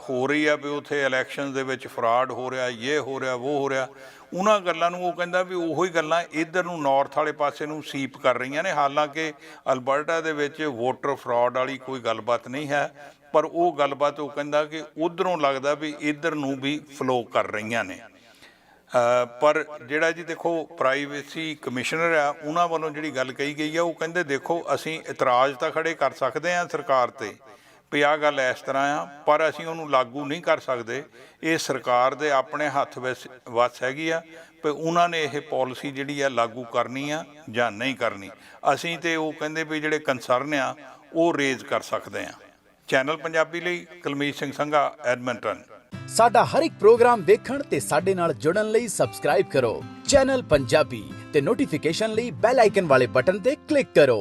ਹੋ ਰਹੀ ਆ ਵੀ ਉਥੇ ਇਲੈਕਸ਼ਨ ਦੇ ਵਿੱਚ ਫਰਾਡ ਹੋ ਰਿਹਾ, ਇਹ ਹੋ ਰਿਹਾ, ਉਹ ਹੋ ਰਿਹਾ। ਉਹਨਾਂ ਗੱਲਾਂ ਨੂੰ ਉਹ ਕਹਿੰਦਾ ਵੀ ਉਹੋ ਹੀ ਗੱਲਾਂ ਇਧਰ ਨੂੰ ਨਾਰਥ ਵਾਲੇ ਪਾਸੇ ਨੂੰ ਸੀਪ ਕਰ ਰਹੀਆਂ ਨੇ। ਹਾਲਾਂਕਿ ਅਲਬਰਟਾ ਦੇ ਵਿੱਚ ਵੋਟਰ ਫਰਾਡ ਵਾਲੀ ਕੋਈ ਗੱਲਬਾਤ ਨਹੀਂ ਹੈ, ਪਰ ਉਹ ਗੱਲਬਾਤ ਉਹ ਕਹਿੰਦਾ ਕਿ ਉਧਰੋਂ ਲੱਗਦਾ ਵੀ ਇਧਰ ਨੂੰ ਵੀ ਫਲੋ ਕਰ ਰਹੀਆਂ ਨੇ। ਪਰ ਜਿਹੜਾ ਜੀ ਦੇਖੋ ਪ੍ਰਾਈਵੇਸੀ ਕਮਿਸ਼ਨਰ ਆ, ਉਹਨਾਂ ਵੱਲੋਂ ਜਿਹੜੀ ਗੱਲ ਕਹੀ ਗਈ ਆ, ਉਹ ਕਹਿੰਦੇ ਦੇਖੋ ਅਸੀਂ ਇਤਰਾਜ਼ ਤਾਂ ਖੜੇ ਕਰ ਸਕਦੇ ਆ ਸਰਕਾਰ ਤੇ ਵੀ ਆਹ ਗੱਲ ਇਸ ਤਰ੍ਹਾਂ ਆ, ਪਰ ਅਸੀਂ ਉਹਨੂੰ ਲਾਗੂ ਨਹੀਂ ਕਰ ਸਕਦੇ। ਇਹ ਸਰਕਾਰ ਦੇ ਆਪਣੇ ਹੱਥ ਵਿੱਚ ਵਸ ਹੈਗੀ ਆ ਵੀ ਉਹਨਾਂ ਨੇ ਇਹ ਪਾਲਿਸੀ ਜਿਹੜੀ ਆ ਲਾਗੂ ਕਰਨੀ ਆ ਜਾਂ ਨਹੀਂ ਕਰਨੀ। ਅਸੀਂ ਤੇ ਉਹ ਕਹਿੰਦੇ ਵੀ ਜਿਹੜੇ ਕੰਸਰਨ ਆ, ਉਹ ਰੇਜ਼ ਕਰ ਸਕਦੇ ਆ। ਚੈਨਲ ਪੰਜਾਬੀ ਲਈ ਕੁਲਮੀਤ ਸਿੰਘ ਸੰਘਾ ਐਡਮਿੰਟਨ ਸਾਡਾ ਹਰ ਇੱਕ ਪ੍ਰੋਗਰਾਮ ਦੇਖਣ ਤੇ ਸਾਡੇ ਨਾਲ ਜੁੜਨ ਲਈ ਸਬਸਕ੍ਰਾਈਬ ਕਰੋ। ਚੈਨਲ ਪੰਜਾਬੀ ਤੇ ਨੋਟੀਫਿਕੇਸ਼ਨ ਲਈ ਬੈਲ ਆਈਕਨ ਵਾਲੇ ਬਟਨ ਤੇ ਕਲਿੱਕ ਕਰੋ।